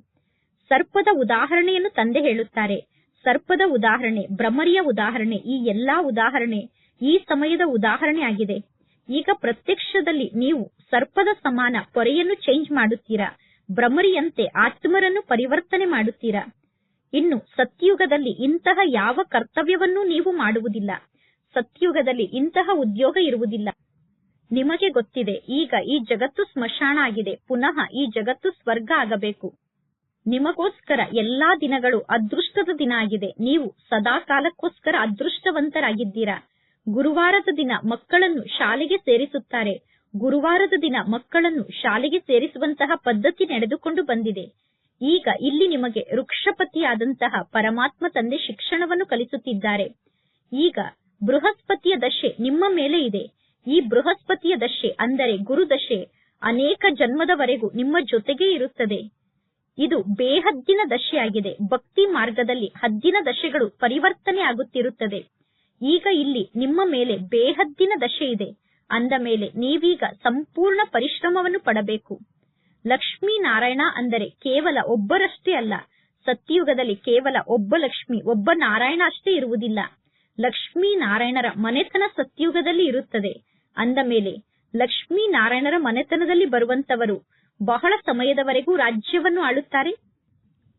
ಸರ್ಪದ ಉದಾಹರಣೆಯನ್ನು ತಂದೆ ಹೇಳುತ್ತಾರೆ. ಸರ್ಪದ ಉದಾಹರಣೆ, ಭ್ರಮರಿಯ ಉದಾಹರಣೆ, ಈ ಎಲ್ಲಾ ಉದಾಹರಣೆ ಈ ಸಮಯದ ಉದಾಹರಣೆ ಆಗಿದೆ. ಈಗ ಪ್ರತ್ಯಕ್ಷದಲ್ಲಿ ನೀವು ಸರ್ಪದ ಸಮಾನ ಪೊರೆಯನ್ನು ಚೇಂಜ್ ಮಾಡುತ್ತೀರಾ? ಭ್ರಮರಿಯಂತೆ ಆತ್ಮರನ್ನು ಪರಿವರ್ತನೆ ಮಾಡುತ್ತೀರಾ? ಇನ್ನು ಸತ್ಯುಗದಲ್ಲಿ ಇಂತಹ ಯಾವ ಕರ್ತವ್ಯವನ್ನೂ ನೀವು ಮಾಡುವುದಿಲ್ಲ. ಸತ್ಯುಗದಲ್ಲಿ ಇಂತಹ ಉದ್ಯೋಗ ಇರುವುದಿಲ್ಲ. ನಿಮಗೆ ಗೊತ್ತಿದೆ, ಈಗ ಈ ಜಗತ್ತು ಸ್ಮಶಾನ ಆಗಿದೆ, ಪುನಃ ಈ ಜಗತ್ತು ಸ್ವರ್ಗ ಆಗಬೇಕು. ನಿಮಗೋಸ್ಕರ ಎಲ್ಲಾ ದಿನಗಳು ಅದೃಷ್ಟದ ದಿನ ಆಗಿದೆ, ನೀವು ಸದಾ ಕಾಲಕ್ಕೋಸ್ಕರ ಅದೃಷ್ಟವಂತರಾಗಿದ್ದೀರಾ. ಗುರುವಾರದ ದಿನ ಮಕ್ಕಳನ್ನು ಶಾಲೆಗೆ ಸೇರಿಸುತ್ತಾರೆ, ಗುರುವಾರದ ದಿನ ಮಕ್ಕಳನ್ನು ಶಾಲೆಗೆ ಸೇರಿಸುವಂತಹ ಪದ್ಧತಿ ನಡೆದುಕೊಂಡು ಬಂದಿದೆ. ಈಗ ಇಲ್ಲಿ ನಿಮಗೆ ವೃಕ್ಷಪತಿಯಾದಂತಹ ಪರಮಾತ್ಮ ತಂದೆ ಶಿಕ್ಷಣವನ್ನು ಕಲಿಸುತ್ತಿದ್ದಾರೆ. ಈಗ ಬೃಹಸ್ಪತಿಯ ದಶೆ ನಿಮ್ಮ ಮೇಲೆ ಇದೆ. ಈ ಬೃಹಸ್ಪತಿಯ ದಶೆ ಅಂದರೆ ಗುರು ದಶೆ ಅನೇಕ ಜನ್ಮದವರೆಗೂ ನಿಮ್ಮ ಜೊತೆಗೇ ಇರುತ್ತದೆ. ಇದು ಬೇಹದ್ದಿನ ದಶೆಯಾಗಿದೆ. ಭಕ್ತಿ ಮಾರ್ಗದಲ್ಲಿ ಹದ್ದಿನ ದಶೆಗಳು ಪರಿವರ್ತನೆ ಆಗುತ್ತಿರುತ್ತದೆ. ಈಗ ಇಲ್ಲಿ ನಿಮ್ಮ ಮೇಲೆ ಬೇಹದ್ದಿನ ದಶೆ ಇದೆ. ಅಂದ ಮೇಲೆ ನೀವೀಗ ಸಂಪೂರ್ಣ ಪರಿಶ್ರಮವನ್ನು ಪಡಬೇಕು. ಲಕ್ಷ್ಮೀ ನಾರಾಯಣ ಅಂದರೆ ಕೇವಲ ಒಬ್ಬರಷ್ಟೇ ಅಲ್ಲ ಸತ್ಯಯುಗದಲ್ಲಿ ಕೇವಲ ಒಬ್ಬ ಲಕ್ಷ್ಮಿ, ಒಬ್ಬ ನಾರಾಯಣ ಅಷ್ಟೇ ಇರುವುದಿಲ್ಲ. ಲಕ್ಷ್ಮೀ ನಾರಾಯಣರ ಮನೆತನ ಸತ್ಯುಗದಲ್ಲಿ ಇರುತ್ತದೆ. ಅಂದ ಮೇಲೆ, ಲಕ್ಷ್ಮೀ ನಾರಾಯಣರ ಮನೆತನದಲ್ಲಿ ಬರುವಂತವರು ಬಹಳ ಸಮಯದವರೆಗೂ ರಾಜ್ಯವನ್ನು ಆಳುತ್ತಾರೆ?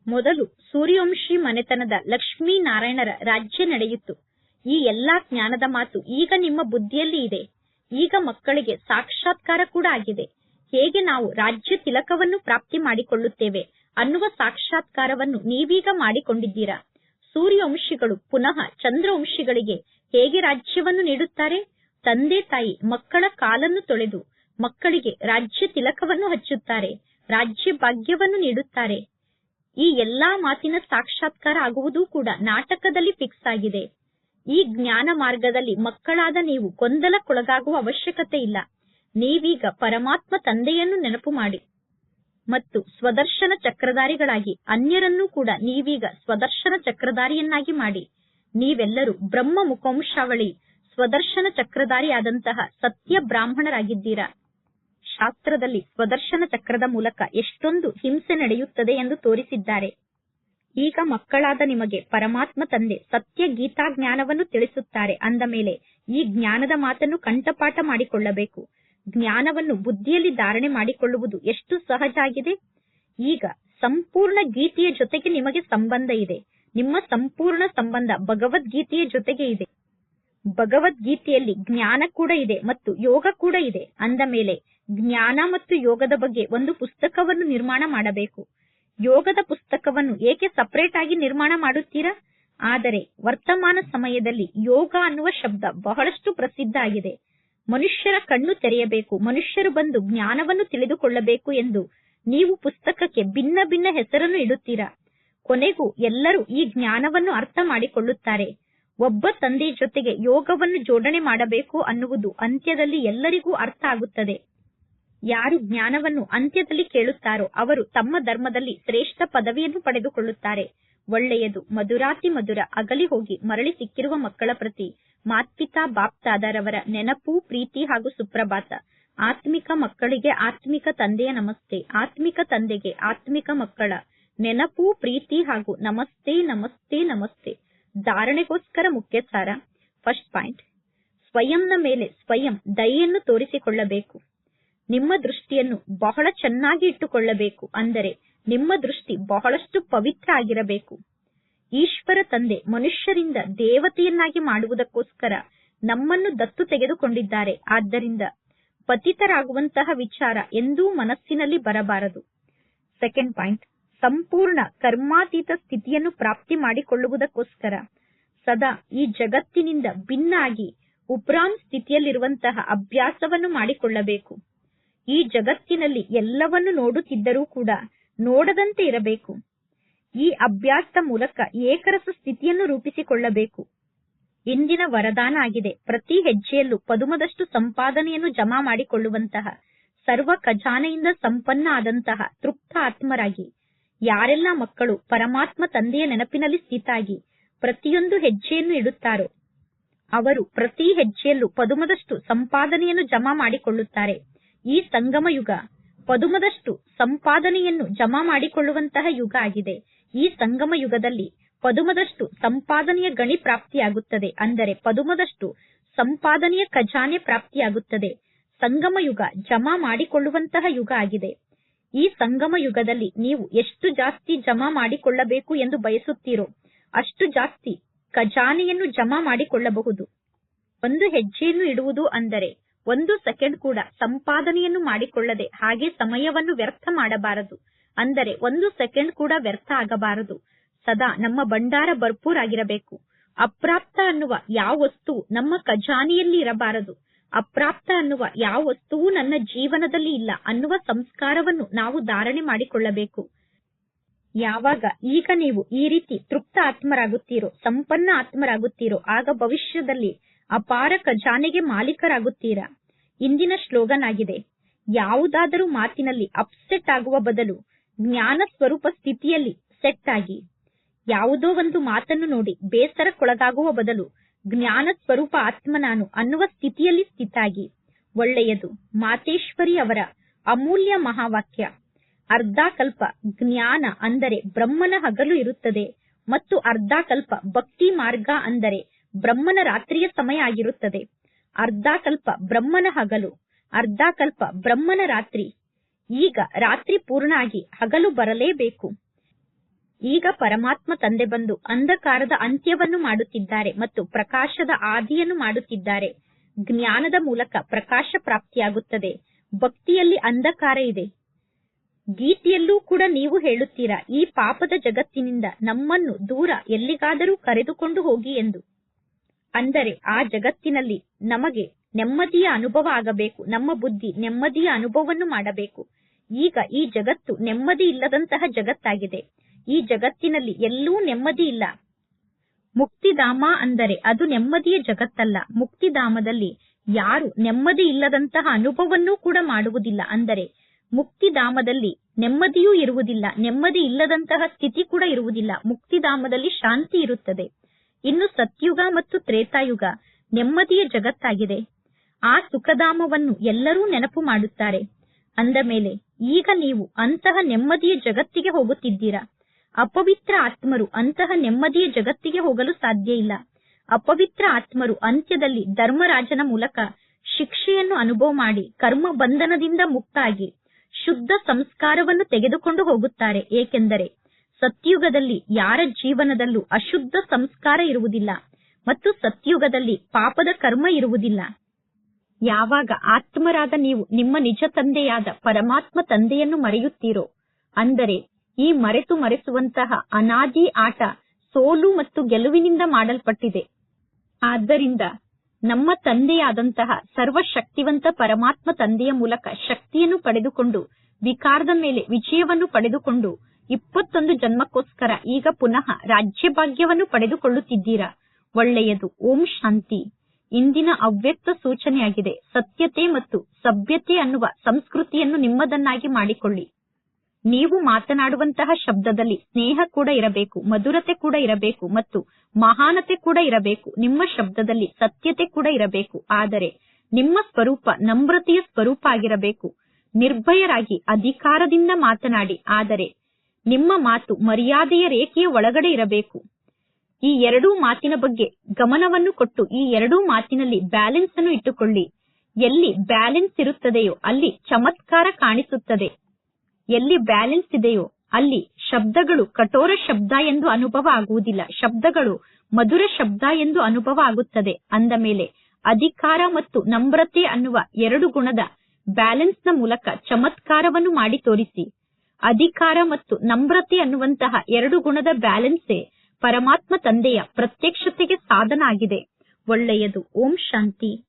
ಮೊದಲು ಸೂರ್ಯವಂಶಿ ಮನೆತನದ ಲಕ್ಷ್ಮೀ ನಾರಾಯಣರ ರಾಜ್ಯ ನಡೆಯಿತು. ಈ ಎಲ್ಲಾ ಜ್ಞಾನದ ಮಾತು ಈಗ ನಿಮ್ಮ ಬುದ್ಧಿಯಲ್ಲಿ ಇದೆ. ಈಗ ಮಕ್ಕಳಿಗೆ ಸಾಕ್ಷಾತ್ಕಾರ ಕೂಡ ಆಗಿದೆ. ಹೇಗೆ ನಾವು ರಾಜ್ಯ ತಿಲಕವನ್ನು ಪ್ರಾಪ್ತಿ ಮಾಡಿಕೊಳ್ಳುತ್ತೇವೆ ಅನ್ನುವ ಸಾಕ್ಷಾತ್ಕಾರವನ್ನು ನೀವೀಗ ಮಾಡಿಕೊಂಡಿದ್ದೀರಾ? ಸೂರ್ಯವಂಶಿಗಳು ಪುನಃ ಚಂದ್ರವಂಶಿಗಳಿಗೆ ಹೇಗೆ ರಾಜ್ಯವನ್ನು ನೀಡುತ್ತಾರೆ? ತಂದೆ ತಾಯಿ ಮಕ್ಕಳ ಕಾಲನ್ನು ತೊಳೆದು ಮಕ್ಕಳಿಗೆ ರಾಜ್ಯ ತಿಲಕವನ್ನು ಹಚ್ಚುತ್ತಾರೆ, ರಾಜ್ಯ ಭಾಗ್ಯವನ್ನು ನೀಡುತ್ತಾರೆ. ಈ ಎಲ್ಲಾ ಮಾತಿನ ಸಾಕ್ಷಾತ್ಕಾರ ಆಗುವುದೂ ಕೂಡ ನಾಟಕದಲ್ಲಿ ಫಿಕ್ಸ್ ಆಗಿದೆ. ಈ ಜ್ಞಾನ ಮಾರ್ಗದಲ್ಲಿ ಮಕ್ಕಳಾದ ನೀವು ಗೊಂದಲಕ್ಕೊಳಗಾಗುವ ಅವಶ್ಯಕತೆ ಇಲ್ಲ. ನೀವೀಗ ಪರಮಾತ್ಮ ತಂದೆಯನ್ನು ನೆನಪು ಮಾಡಿ. ಮತ್ತು ಸ್ವದರ್ಶನ ಚಕ್ರಧಾರಿಗಳಾಗಿ ಅನ್ಯರನ್ನೂ ಕೂಡ ನೀವೀಗ ಸ್ವದರ್ಶನ ಚಕ್ರಧಾರಿಯನ್ನಾಗಿ ಮಾಡಿ. ನೀವೆಲ್ಲರೂ ಬ್ರಹ್ಮ ಮುಖವಂಶಾವಳಿ ಸ್ವದರ್ಶನ ಚಕ್ರಧಾರಿಯಾದಂತಹ ಸತ್ಯ ಬ್ರಾಹ್ಮಣರಾಗಿದ್ದೀರಾ? ಶಾಸ್ತ್ರದಲ್ಲಿ ಸ್ವದರ್ಶನ ಚಕ್ರದ ಮೂಲಕ ಎಷ್ಟೊಂದು ಹಿಂಸೆ ನಡೆಯುತ್ತದೆ ಎಂದು ತೋರಿಸಿದ್ದಾರೆ. ಈಗ ಮಕ್ಕಳಾದ ನಿಮಗೆ ಪರಮಾತ್ಮ ತಂದೆ ಸತ್ಯ ಗೀತಾ ಜ್ಞಾನವನ್ನು ತಿಳಿಸುತ್ತಾರೆ ಅಂದ ಮೇಲೆ ಈ ಜ್ಞಾನದ ಮಾತನ್ನು ಕಂಠಪಾಠ ಮಾಡಿಕೊಳ್ಳಬೇಕು. ಜ್ಞಾನವನ್ನು ಬುದ್ಧಿಯಲ್ಲಿ ಧಾರಣೆ ಮಾಡಿಕೊಳ್ಳುವುದು ಎಷ್ಟು ಸಹಜ ಆಗಿದೆ? ಈಗ ಸಂಪೂರ್ಣ ಗೀತೆಯ ಜೊತೆಗೆ ನಿಮಗೆ ಸಂಬಂಧ ಇದೆ. ನಿಮ್ಮ ಸಂಪೂರ್ಣ ಸಂಬಂಧ ಭಗವದ್ಗೀತೆಯ ಜೊತೆಗೆ ಇದೆ. ಭಗವದ್ಗೀತೆಯಲ್ಲಿ ಜ್ಞಾನ ಕೂಡ ಇದೆ ಮತ್ತು ಯೋಗ ಕೂಡ ಇದೆ. ಅಂದ ಮೇಲೆ ಜ್ಞಾನ ಮತ್ತು ಯೋಗದ ಬಗ್ಗೆ ಒಂದು ಪುಸ್ತಕವನ್ನು ನಿರ್ಮಾಣ ಮಾಡಬೇಕು. ಯೋಗದ ಪುಸ್ತಕವನ್ನು ಏಕೆ ಸಪರೇಟ್ ಆಗಿ ನಿರ್ಮಾಣ ಮಾಡುತ್ತೀರಾ? ಆದರೆ ವರ್ತಮಾನ ಸಮಯದಲ್ಲಿ ಯೋಗ ಅನ್ನುವ ಶಬ್ದ ಬಹಳಷ್ಟು ಪ್ರಸಿದ್ಧ ಆಗಿದೆ. ಮನುಷ್ಯರ ಕಣ್ಣು ತೆರೆಯಬೇಕು, ಮನುಷ್ಯರು ಬಂದು ಜ್ಞಾನವನ್ನು ತಿಳಿದುಕೊಳ್ಳಬೇಕು ಎಂದು ನೀವು ಪುಸ್ತಕಕ್ಕೆ ಭಿನ್ನ ಭಿನ್ನ ಹೆಸರನ್ನು ಇಡುತ್ತೀರಾ? ಕೊನೆಗೂ ಎಲ್ಲರೂ ಈ ಜ್ಞಾನವನ್ನು ಅರ್ಥ ಮಾಡಿಕೊಳ್ಳುತ್ತಾರೆ. ಒಬ್ಬ ತಂದೆಯ ಜೊತೆಗೆ ಯೋಗವನ್ನು ಜೋಡಣೆ ಮಾಡಬೇಕು ಅನ್ನುವುದು ಅಂತ್ಯದಲ್ಲಿ ಎಲ್ಲರಿಗೂ ಅರ್ಥ ಆಗುತ್ತದೆ. ಯಾರು ಜ್ಞಾನವನ್ನು ಅಂತ್ಯದಲ್ಲಿ ಕೇಳುತ್ತಾರೋ ಅವರು ತಮ್ಮ ಧರ್ಮದಲ್ಲಿ ಶ್ರೇಷ್ಠ ಪದವಿಯನ್ನು ಪಡೆದುಕೊಳ್ಳುತ್ತಾರೆ. ಒಳ್ಳೆಯದು. ಮಧುರಾತಿ ಮಧುರ ಅಗಲಿ ಹೋಗಿ ಮರಳಿ ಸಿಕ್ಕಿರುವ ಮಕ್ಕಳ ಪ್ರತಿ ಮಾತ್ಪಿತಾ ಬಾಪ್ತಾದರವರ ನೆನಪು, ಪ್ರೀತಿ ಹಾಗೂ ಸುಪ್ರಭಾತ. ಆತ್ಮಿಕ ಮಕ್ಕಳಿಗೆ ಆತ್ಮಿಕ ತಂದೆಯ ನಮಸ್ತೆ. ಆತ್ಮಿಕ ತಂದೆಗೆ ಆತ್ಮಿಕ ಮಕ್ಕಳ ನೆನಪು, ಪ್ರೀತಿ ಹಾಗೂ ನಮಸ್ತೆ ನಮಸ್ತೆ ನಮಸ್ತೆ. ಧಾರಣೆಗೋಸ್ಕರ ಮುಖ್ಯ ಸಾರ ಫಸ್ಟ್ ಪಾಯಿಂಟ್. ಸ್ವಯಂನ ಮೇಲೆ ಸ್ವಯಂ ದಯೆಯನ್ನು ತೋರಿಸಿಕೊಳ್ಳಬೇಕು. ನಿಮ್ಮ ದೃಷ್ಟಿಯನ್ನು ಬಹಳ ಚೆನ್ನಾಗಿ ಇಟ್ಟುಕೊಳ್ಳಬೇಕು. ಅಂದರೆ ನಿಮ್ಮ ದೃಷ್ಟಿ ಬಹಳಷ್ಟು ಪವಿತ್ರ ಆಗಿರಬೇಕು. ಈಶ್ವರ ತಂದೆ ಮನುಷ್ಯರಿಂದ ದೇವತೆಯನ್ನಾಗಿ ಮಾಡುವುದಕ್ಕೋಸ್ಕರ ನಮ್ಮನ್ನು ದತ್ತು ತೆಗೆದುಕೊಂಡಿದ್ದಾರೆ. ಆದ್ದರಿಂದ ಪತಿತರಾಗುವಂತಹ ವಿಚಾರ ಎಂದೂ ಮನಸ್ಸಿನಲ್ಲಿ ಬರಬಾರದು. ಸೆಕೆಂಡ್ ಪಾಯಿಂಟ್ ಸಂಪೂರ್ಣ ಕರ್ಮಾತೀತ ಸ್ಥಿತಿಯನ್ನು ಪ್ರಾಪ್ತಿ ಮಾಡಿಕೊಳ್ಳುವುದಕ್ಕೋಸ್ಕರ ಸದಾ ಈ ಜಗತ್ತಿನಿಂದ ಭಿನ್ನಾಗಿ ಉಪ್ರಾಮ್ ಸ್ಥಿತಿಯಲ್ಲಿರುವಂತಹ ಅಭ್ಯಾಸವನ್ನು ಮಾಡಿಕೊಳ್ಳಬೇಕು. ಈ ಜಗತ್ತಿನಲ್ಲಿ ಎಲ್ಲವನ್ನು ನೋಡುತ್ತಿದ್ದರೂ ಕೂಡ ನೋಡದಂತೆ ಇರಬೇಕು. ಈ ಅಭ್ಯಾಸದ ಮೂಲಕ ಏಕರಸ ಸ್ಥಿತಿಯನ್ನು ರೂಪಿಸಿಕೊಳ್ಳಬೇಕು. ಇಂದಿನ ವರದಾನ ಆಗಿದೆ. ಪ್ರತಿ ಹೆಜ್ಜೆಯಲ್ಲೂ ಪದುಮದಷ್ಟು ಸಂಪಾದನೆಯನ್ನು ಜಮಾ ಮಾಡಿಕೊಳ್ಳುವಂತಹ, ಸರ್ವ ಖಜಾನೆಯಿಂದ ಸಂಪನ್ನ ಆದಂತಹ ತೃಪ್ತ ಆತ್ಮರಾಗಿ, ಯಾರೆಲ್ಲ ಮಕ್ಕಳು ಪರಮಾತ್ಮ ತಂದೆಯ ನೆನಪಿನಲ್ಲಿ ಸೀತಾಗಿ ಪ್ರತಿಯೊಂದು ಹೆಜ್ಜೆಯನ್ನು ಇಡುತ್ತಾರೋ, ಅವರು ಪ್ರತಿ ಹೆಜ್ಜೆಯಲ್ಲೂ ಪದುಮದಷ್ಟು ಸಂಪಾದನೆಯನ್ನು ಜಮಾ ಮಾಡಿಕೊಳ್ಳುತ್ತಾರೆ. ಈ ಸಂಗಮ ಯುಗ ಪದುಮದಷ್ಟು ಸಂಪಾದನೆಯನ್ನು ಜಮಾ ಮಾಡಿಕೊಳ್ಳುವಂತಹ ಯುಗ ಆಗಿದೆ. ಈ ಸಂಗಮ ಯುಗದಲ್ಲಿ ಪದುಮದಷ್ಟು ಸಂಪಾದನೆಯ ಗಣಿ ಪ್ರಾಪ್ತಿಯಾಗುತ್ತದೆ. ಅಂದರೆ ಪದುಮದಷ್ಟು ಸಂಪಾದನೆಯ ಖಜಾನೆ ಪ್ರಾಪ್ತಿಯಾಗುತ್ತದೆ. ಸಂಗಮ ಯುಗ ಜಮಾ ಮಾಡಿಕೊಳ್ಳುವಂತಹ ಯುಗ ಆಗಿದೆ. ಈ ಸಂಗಮ ಯುಗದಲ್ಲಿ ನೀವು ಎಷ್ಟು ಜಾಸ್ತಿ ಜಮಾ ಮಾಡಿಕೊಳ್ಳಬೇಕು ಎಂದು ಬಯಸುತ್ತೀರೋ ಅಷ್ಟು ಜಾಸ್ತಿ ಖಜಾನೆಯನ್ನು ಜಮಾ ಮಾಡಿಕೊಳ್ಳಬಹುದು. ಒಂದು ಹೆಜ್ಜೆಯನ್ನು ಇಡುವುದು ಅಂದರೆ ಒಂದು ಸೆಕೆಂಡ್ ಕೂಡ ಸಂಪಾದನೆಯನ್ನು ಮಾಡಿಕೊಳ್ಳದೆ ಹಾಗೆ ಸಮಯವನ್ನು ವ್ಯರ್ಥ ಮಾಡಬಾರದು. ಅಂದರೆ ಒಂದು ಸೆಕೆಂಡ್ ಕೂಡ ವ್ಯರ್ಥ ಆಗಬಾರದು. ಸದಾ ನಮ್ಮ ಭಂಡಾರ ಭರ್ಪೂರಾಗಿರಬೇಕು ಅಪ್ರಾಪ್ತ ಅನ್ನುವ ಯಾವ ವಸ್ತು ನಮ್ಮ ಖಜಾನೆಯಲ್ಲಿ ಇರಬಾರದು. ಅಪ್ರಾಪ್ತ ಅನ್ನುವ ಯಾವ ವಸ್ತುವು ನನ್ನ ಜೀವನದಲ್ಲಿ ಇಲ್ಲ ಅನ್ನುವ ಸಂಸ್ಕಾರವನ್ನು ನಾವು ಧಾರಣೆ ಮಾಡಿಕೊಳ್ಳಬೇಕು. ಯಾವಾಗ ಈಗ ನೀವು ಈ ರೀತಿ ತೃಪ್ತ ಆತ್ಮರಾಗುತ್ತೀರೋ, ಸಂಪನ್ನ ಆತ್ಮರಾಗುತ್ತೀರೋ, ಆಗ ಭವಿಷ್ಯದಲ್ಲಿ ಅಪಾರ ಖಜಾನೆಗೆ ಮಾಲೀಕರಾಗುತ್ತೀರಾ? ಇಂದಿನ ಸ್ಲೋಗನ್ ಆಗಿದೆ. ಯಾವುದಾದರೂ ಮಾತಿನಲ್ಲಿ ಅಪ್ಸೆಟ್ ಆಗುವ ಬದಲು ಜ್ಞಾನ ಸ್ವರೂಪ ಸ್ಥಿತಿಯಲ್ಲಿ ಸೆಟ್ ಆಗಿ. ಯಾವುದೋ ಒಂದು ಮಾತನ್ನು ನೋಡಿ ಬೇಸರಕ್ಕೊಳಗಾಗುವ ಬದಲು ಜ್ಞಾನ ಸ್ವರೂಪ ಆತ್ಮ ನಾನು ಅನ್ನುವ ಸ್ಥಿತಿಯಲ್ಲಿ ಸ್ಥಿತಾಗಿ ಒಳ್ಳೆಯದು. ಮಾತೇಶ್ವರಿ ಅವರ ಅಮೂಲ್ಯ ಮಹಾವಾಕ್ಯ. ಅರ್ಧಾಕಲ್ಪ ಜ್ಞಾನ ಅಂದರೆ ಬ್ರಹ್ಮನ ಹಗಲು ಇರುತ್ತದೆ ಮತ್ತು ಅರ್ಧಾಕಲ್ಪ ಭಕ್ತಿ ಮಾರ್ಗ ಅಂದರೆ ಬ್ರಹ್ಮನ ರಾತ್ರಿಯ ಸಮಯ ಆಗಿರುತ್ತದೆ. ಅರ್ಧಾಕಲ್ಪ ಬ್ರಹ್ಮನ ಹಗಲು ಅರ್ಧಾಕಲ್ಪ ಬ್ರಹ್ಮನ ರಾತ್ರಿ. ಈಗ ರಾತ್ರಿ ಪೂರ್ಣ ಆಗಿ ಹಗಲು ಬರಲೇಬೇಕು. ಈಗ ಪರಮಾತ್ಮ ತಂದೆ ಬಂದು ಅಂಧಕಾರದ ಅಂತ್ಯವನ್ನು ಮಾಡುತ್ತಿದ್ದಾರೆ ಮತ್ತು ಪ್ರಕಾಶದ ಆದಿಯನ್ನು ಮಾಡುತ್ತಿದ್ದಾರೆ. ಜ್ಞಾನದ ಮೂಲಕ ಪ್ರಕಾಶ ಪ್ರಾಪ್ತಿಯಾಗುತ್ತದೆ. ಭಕ್ತಿಯಲ್ಲಿ ಅಂಧಕಾರ ಇದೆ. ಗೀತೆಯಲ್ಲೂ ಕೂಡ ನೀವು ಹೇಳುತ್ತೀರಾ, ಈ ಪಾಪದ ಜಗತ್ತಿನಿಂದ ನಮ್ಮನ್ನು ದೂರ ಎಲ್ಲಿಗಾದರೂ ಕರೆದುಕೊಂಡು ಹೋಗಿ ಎಂದು. ಅಂದರೆ ಆ ಜಗತ್ತಿನಲ್ಲಿ ನಮಗೆ ನೆಮ್ಮದಿಯ ಅನುಭವ ಆಗಬೇಕು, ನಮ್ಮ ಬುದ್ಧಿ ನೆಮ್ಮದಿಯ ಅನುಭವವನ್ನು ಮಾಡಬೇಕು. ಈಗ ಈ ಜಗತ್ತು ನೆಮ್ಮದಿ ಇಲ್ಲದಂತಹ ಜಗತ್ತಾಗಿದೆ. ಈ ಜಗತ್ತಿನಲ್ಲಿ ಎಲ್ಲೂ ನೆಮ್ಮದಿ ಇಲ್ಲ. ಮುಕ್ತಿಧಾಮ ಅಂದರೆ ಅದು ನೆಮ್ಮದಿಯ ಜಗತ್ತಲ್ಲ. ಮುಕ್ತಿಧಾಮದಲ್ಲಿ ಯಾರು ನೆಮ್ಮದಿ ಇಲ್ಲದಂತಹ ಅನುಭವವನ್ನೂ ಕೂಡ ಮಾಡುವುದಿಲ್ಲ. ಅಂದರೆ ಮುಕ್ತಿಧಾಮದಲ್ಲಿ ನೆಮ್ಮದಿಯೂ ಇರುವುದಿಲ್ಲ, ನೆಮ್ಮದಿ ಇಲ್ಲದಂತಹ ಸ್ಥಿತಿ ಕೂಡ ಇರುವುದಿಲ್ಲ. ಮುಕ್ತಿಧಾಮದಲ್ಲಿ ಶಾಂತಿ ಇರುತ್ತದೆ. ಇನ್ನು ಸತ್ಯುಗ ಮತ್ತು ತ್ರೇತಾಯುಗ ನೆಮ್ಮದಿಯ ಜಗತ್ತಾಗಿದೆ. ಆ ಸುಖಧಾಮವನ್ನು ಎಲ್ಲರೂ ನೆನಪು ಮಾಡುತ್ತಾರೆ. ಅಂದ ಮೇಲೆ, ಈಗ ನೀವು ಅಂತಹ ನೆಮ್ಮದಿಯ ಜಗತ್ತಿಗೆ ಹೋಗುತ್ತಿದ್ದೀರಾ? ಅಪವಿತ್ರ ಆತ್ಮರು ಅಂತಹ ನೆಮ್ಮದಿಯ ಜಗತ್ತಿಗೆ ಹೋಗಲು ಸಾಧ್ಯ ಇಲ್ಲ. ಅಪವಿತ್ರ ಆತ್ಮರು ಅಂತ್ಯದಲ್ಲಿ ಧರ್ಮರಾಜನ ಮೂಲಕ ಶಿಕ್ಷೆಯನ್ನು ಅನುಭವ ಮಾಡಿ ಕರ್ಮ ಬಂಧನದಿಂದ ಮುಕ್ತಾಗಿ ಶುದ್ಧ ಸಂಸ್ಕಾರವನ್ನು ತೆಗೆದುಕೊಂಡು ಹೋಗುತ್ತಾರೆ. ಏಕೆಂದರೆ ಸತ್ಯುಗದಲ್ಲಿ ಯಾರ ಜೀವನದಲ್ಲೂ ಅಶುದ್ಧ ಸಂಸ್ಕಾರ ಇರುವುದಿಲ್ಲ ಮತ್ತು ಸತ್ಯುಗದಲ್ಲಿ ಪಾಪದ ಕರ್ಮ ಇರುವುದಿಲ್ಲ. ಯಾವಾಗ ಆತ್ಮರಾದ ನೀವು ನಿಮ್ಮ ನಿಜ ತಂದೆಯಾದ ಪರಮಾತ್ಮ ತಂದೆಯನ್ನು ಮರೆಯುತ್ತೀರೋ, ಅಂದರೆ ಈ ಮರೆತು ಮರೆಸುವಂತಹ ಅನಾದಿ ಆಟ ಸೋಲು ಮತ್ತು ಗೆಲುವಿನಿಂದ ಮಾಡಲ್ಪಟ್ಟಿದೆ. ಆದ್ದರಿಂದ ನಮ್ಮ ತಂದೆಯಾದಂತಹ ಸರ್ವಶಕ್ತಿವಂತ ಪರಮಾತ್ಮ ತಂದೆಯ ಮೂಲಕ ಶಕ್ತಿಯನ್ನು ಪಡೆದುಕೊಂಡು, ವಿಕಾರದ ಮೇಲೆ ವಿಜಯವನ್ನು ಪಡೆದುಕೊಂಡು ಇಪ್ಪತ್ತೊಂದು ಜನ್ಮಕ್ಕೋಸ್ಕರ ಈಗ ಪುನಃ ರಾಜ್ಯಭಾಗ್ಯವನ್ನು ಪಡೆದುಕೊಳ್ಳುತ್ತಿದ್ದೀರಾ? ಒಳ್ಳೆಯದು. ಓಂ ಶಾಂತಿ. ಇಂದಿನ ಅವ್ಯಕ್ತ ಸೂಚನೆಯಾಗಿದೆ. ಸತ್ಯತೆ ಮತ್ತು ಸಭ್ಯತೆ ಅನ್ನುವ ಸಂಸ್ಕೃತಿಯನ್ನು ನಿಮ್ಮದನ್ನಾಗಿ ಮಾಡಿಕೊಳ್ಳಿ. ನೀವು ಮಾತನಾಡುವಂತಹ ಶಬ್ದದಲ್ಲಿ ಸ್ನೇಹ ಕೂಡ ಇರಬೇಕು, ಮಧುರತೆ ಕೂಡ ಇರಬೇಕು ಮತ್ತು ಮಹಾನತೆ ಕೂಡ ಇರಬೇಕು. ನಿಮ್ಮ ಶಬ್ದದಲ್ಲಿ ಸತ್ಯತೆ ಕೂಡ ಇರಬೇಕು. ಆದರೆ ನಿಮ್ಮ ಸ್ವರೂಪ ನಮ್ರತೆಯ ಸ್ವರೂಪ ಆಗಿರಬೇಕು. ನಿರ್ಭಯರಾಗಿ ಅಧಿಕಾರದಿಂದ ಮಾತನಾಡಿ. ಆದರೆ ನಿಮ್ಮ ಮಾತು ಮರ್ಯಾದೆಯ ರೇಖೆಯ ಒಳಗಡೆ ಇರಬೇಕು. ಈ ಎರಡೂ ಮಾತಿನ ಬಗ್ಗೆ ಗಮನವನ್ನು ಕೊಟ್ಟು ಈ ಎರಡೂ ಮಾತಿನಲ್ಲಿ ಬ್ಯಾಲೆನ್ಸ್ ಅನ್ನು ಇಟ್ಟುಕೊಳ್ಳಿ. ಎಲ್ಲಿ ಬ್ಯಾಲೆನ್ಸ್ ಇರುತ್ತದೆಯೋ ಅಲ್ಲಿ ಚಮತ್ಕಾರ ಕಾಣಿಸುತ್ತದೆ. ಎಲ್ಲಿ ಬ್ಯಾಲೆನ್ಸ್ ಇದೆಯೋ ಅಲ್ಲಿ ಶಬ್ದಗಳು ಕಠೋರ ಶಬ್ದ ಎಂದು ಅನುಭವ ಆಗುವುದಿಲ್ಲ. ಶಬ್ದಗಳು ಮಧುರ ಶಬ್ದ ಎಂದು ಅನುಭವ ಆಗುತ್ತದೆ. ಅಂದ ಮೇಲೆ ಅಧಿಕಾರ ಮತ್ತು ನಮ್ರತೆ ಅನ್ನುವ ಎರಡು ಗುಣದ ಬ್ಯಾಲೆನ್ಸ್ನ ಮೂಲಕ ಚಮತ್ಕಾರವನ್ನು ಮಾಡಿ ತೋರಿಸಿ. ಅಧಿಕಾರ ಮತ್ತು ನಮ್ರತೆ ಅನ್ನುವಂತಹ ಎರಡು ಗುಣದ ಬ್ಯಾಲೆನ್ಸೇ ಪರಮಾತ್ಮ ತಂದೆಯ ಪ್ರತ್ಯಕ್ಷತೆಗೆ ಸಾಧನ ಆಗಿದೆ ಒಳ್ಳೆಯದು. ಓಂ ಶಾಂತಿ.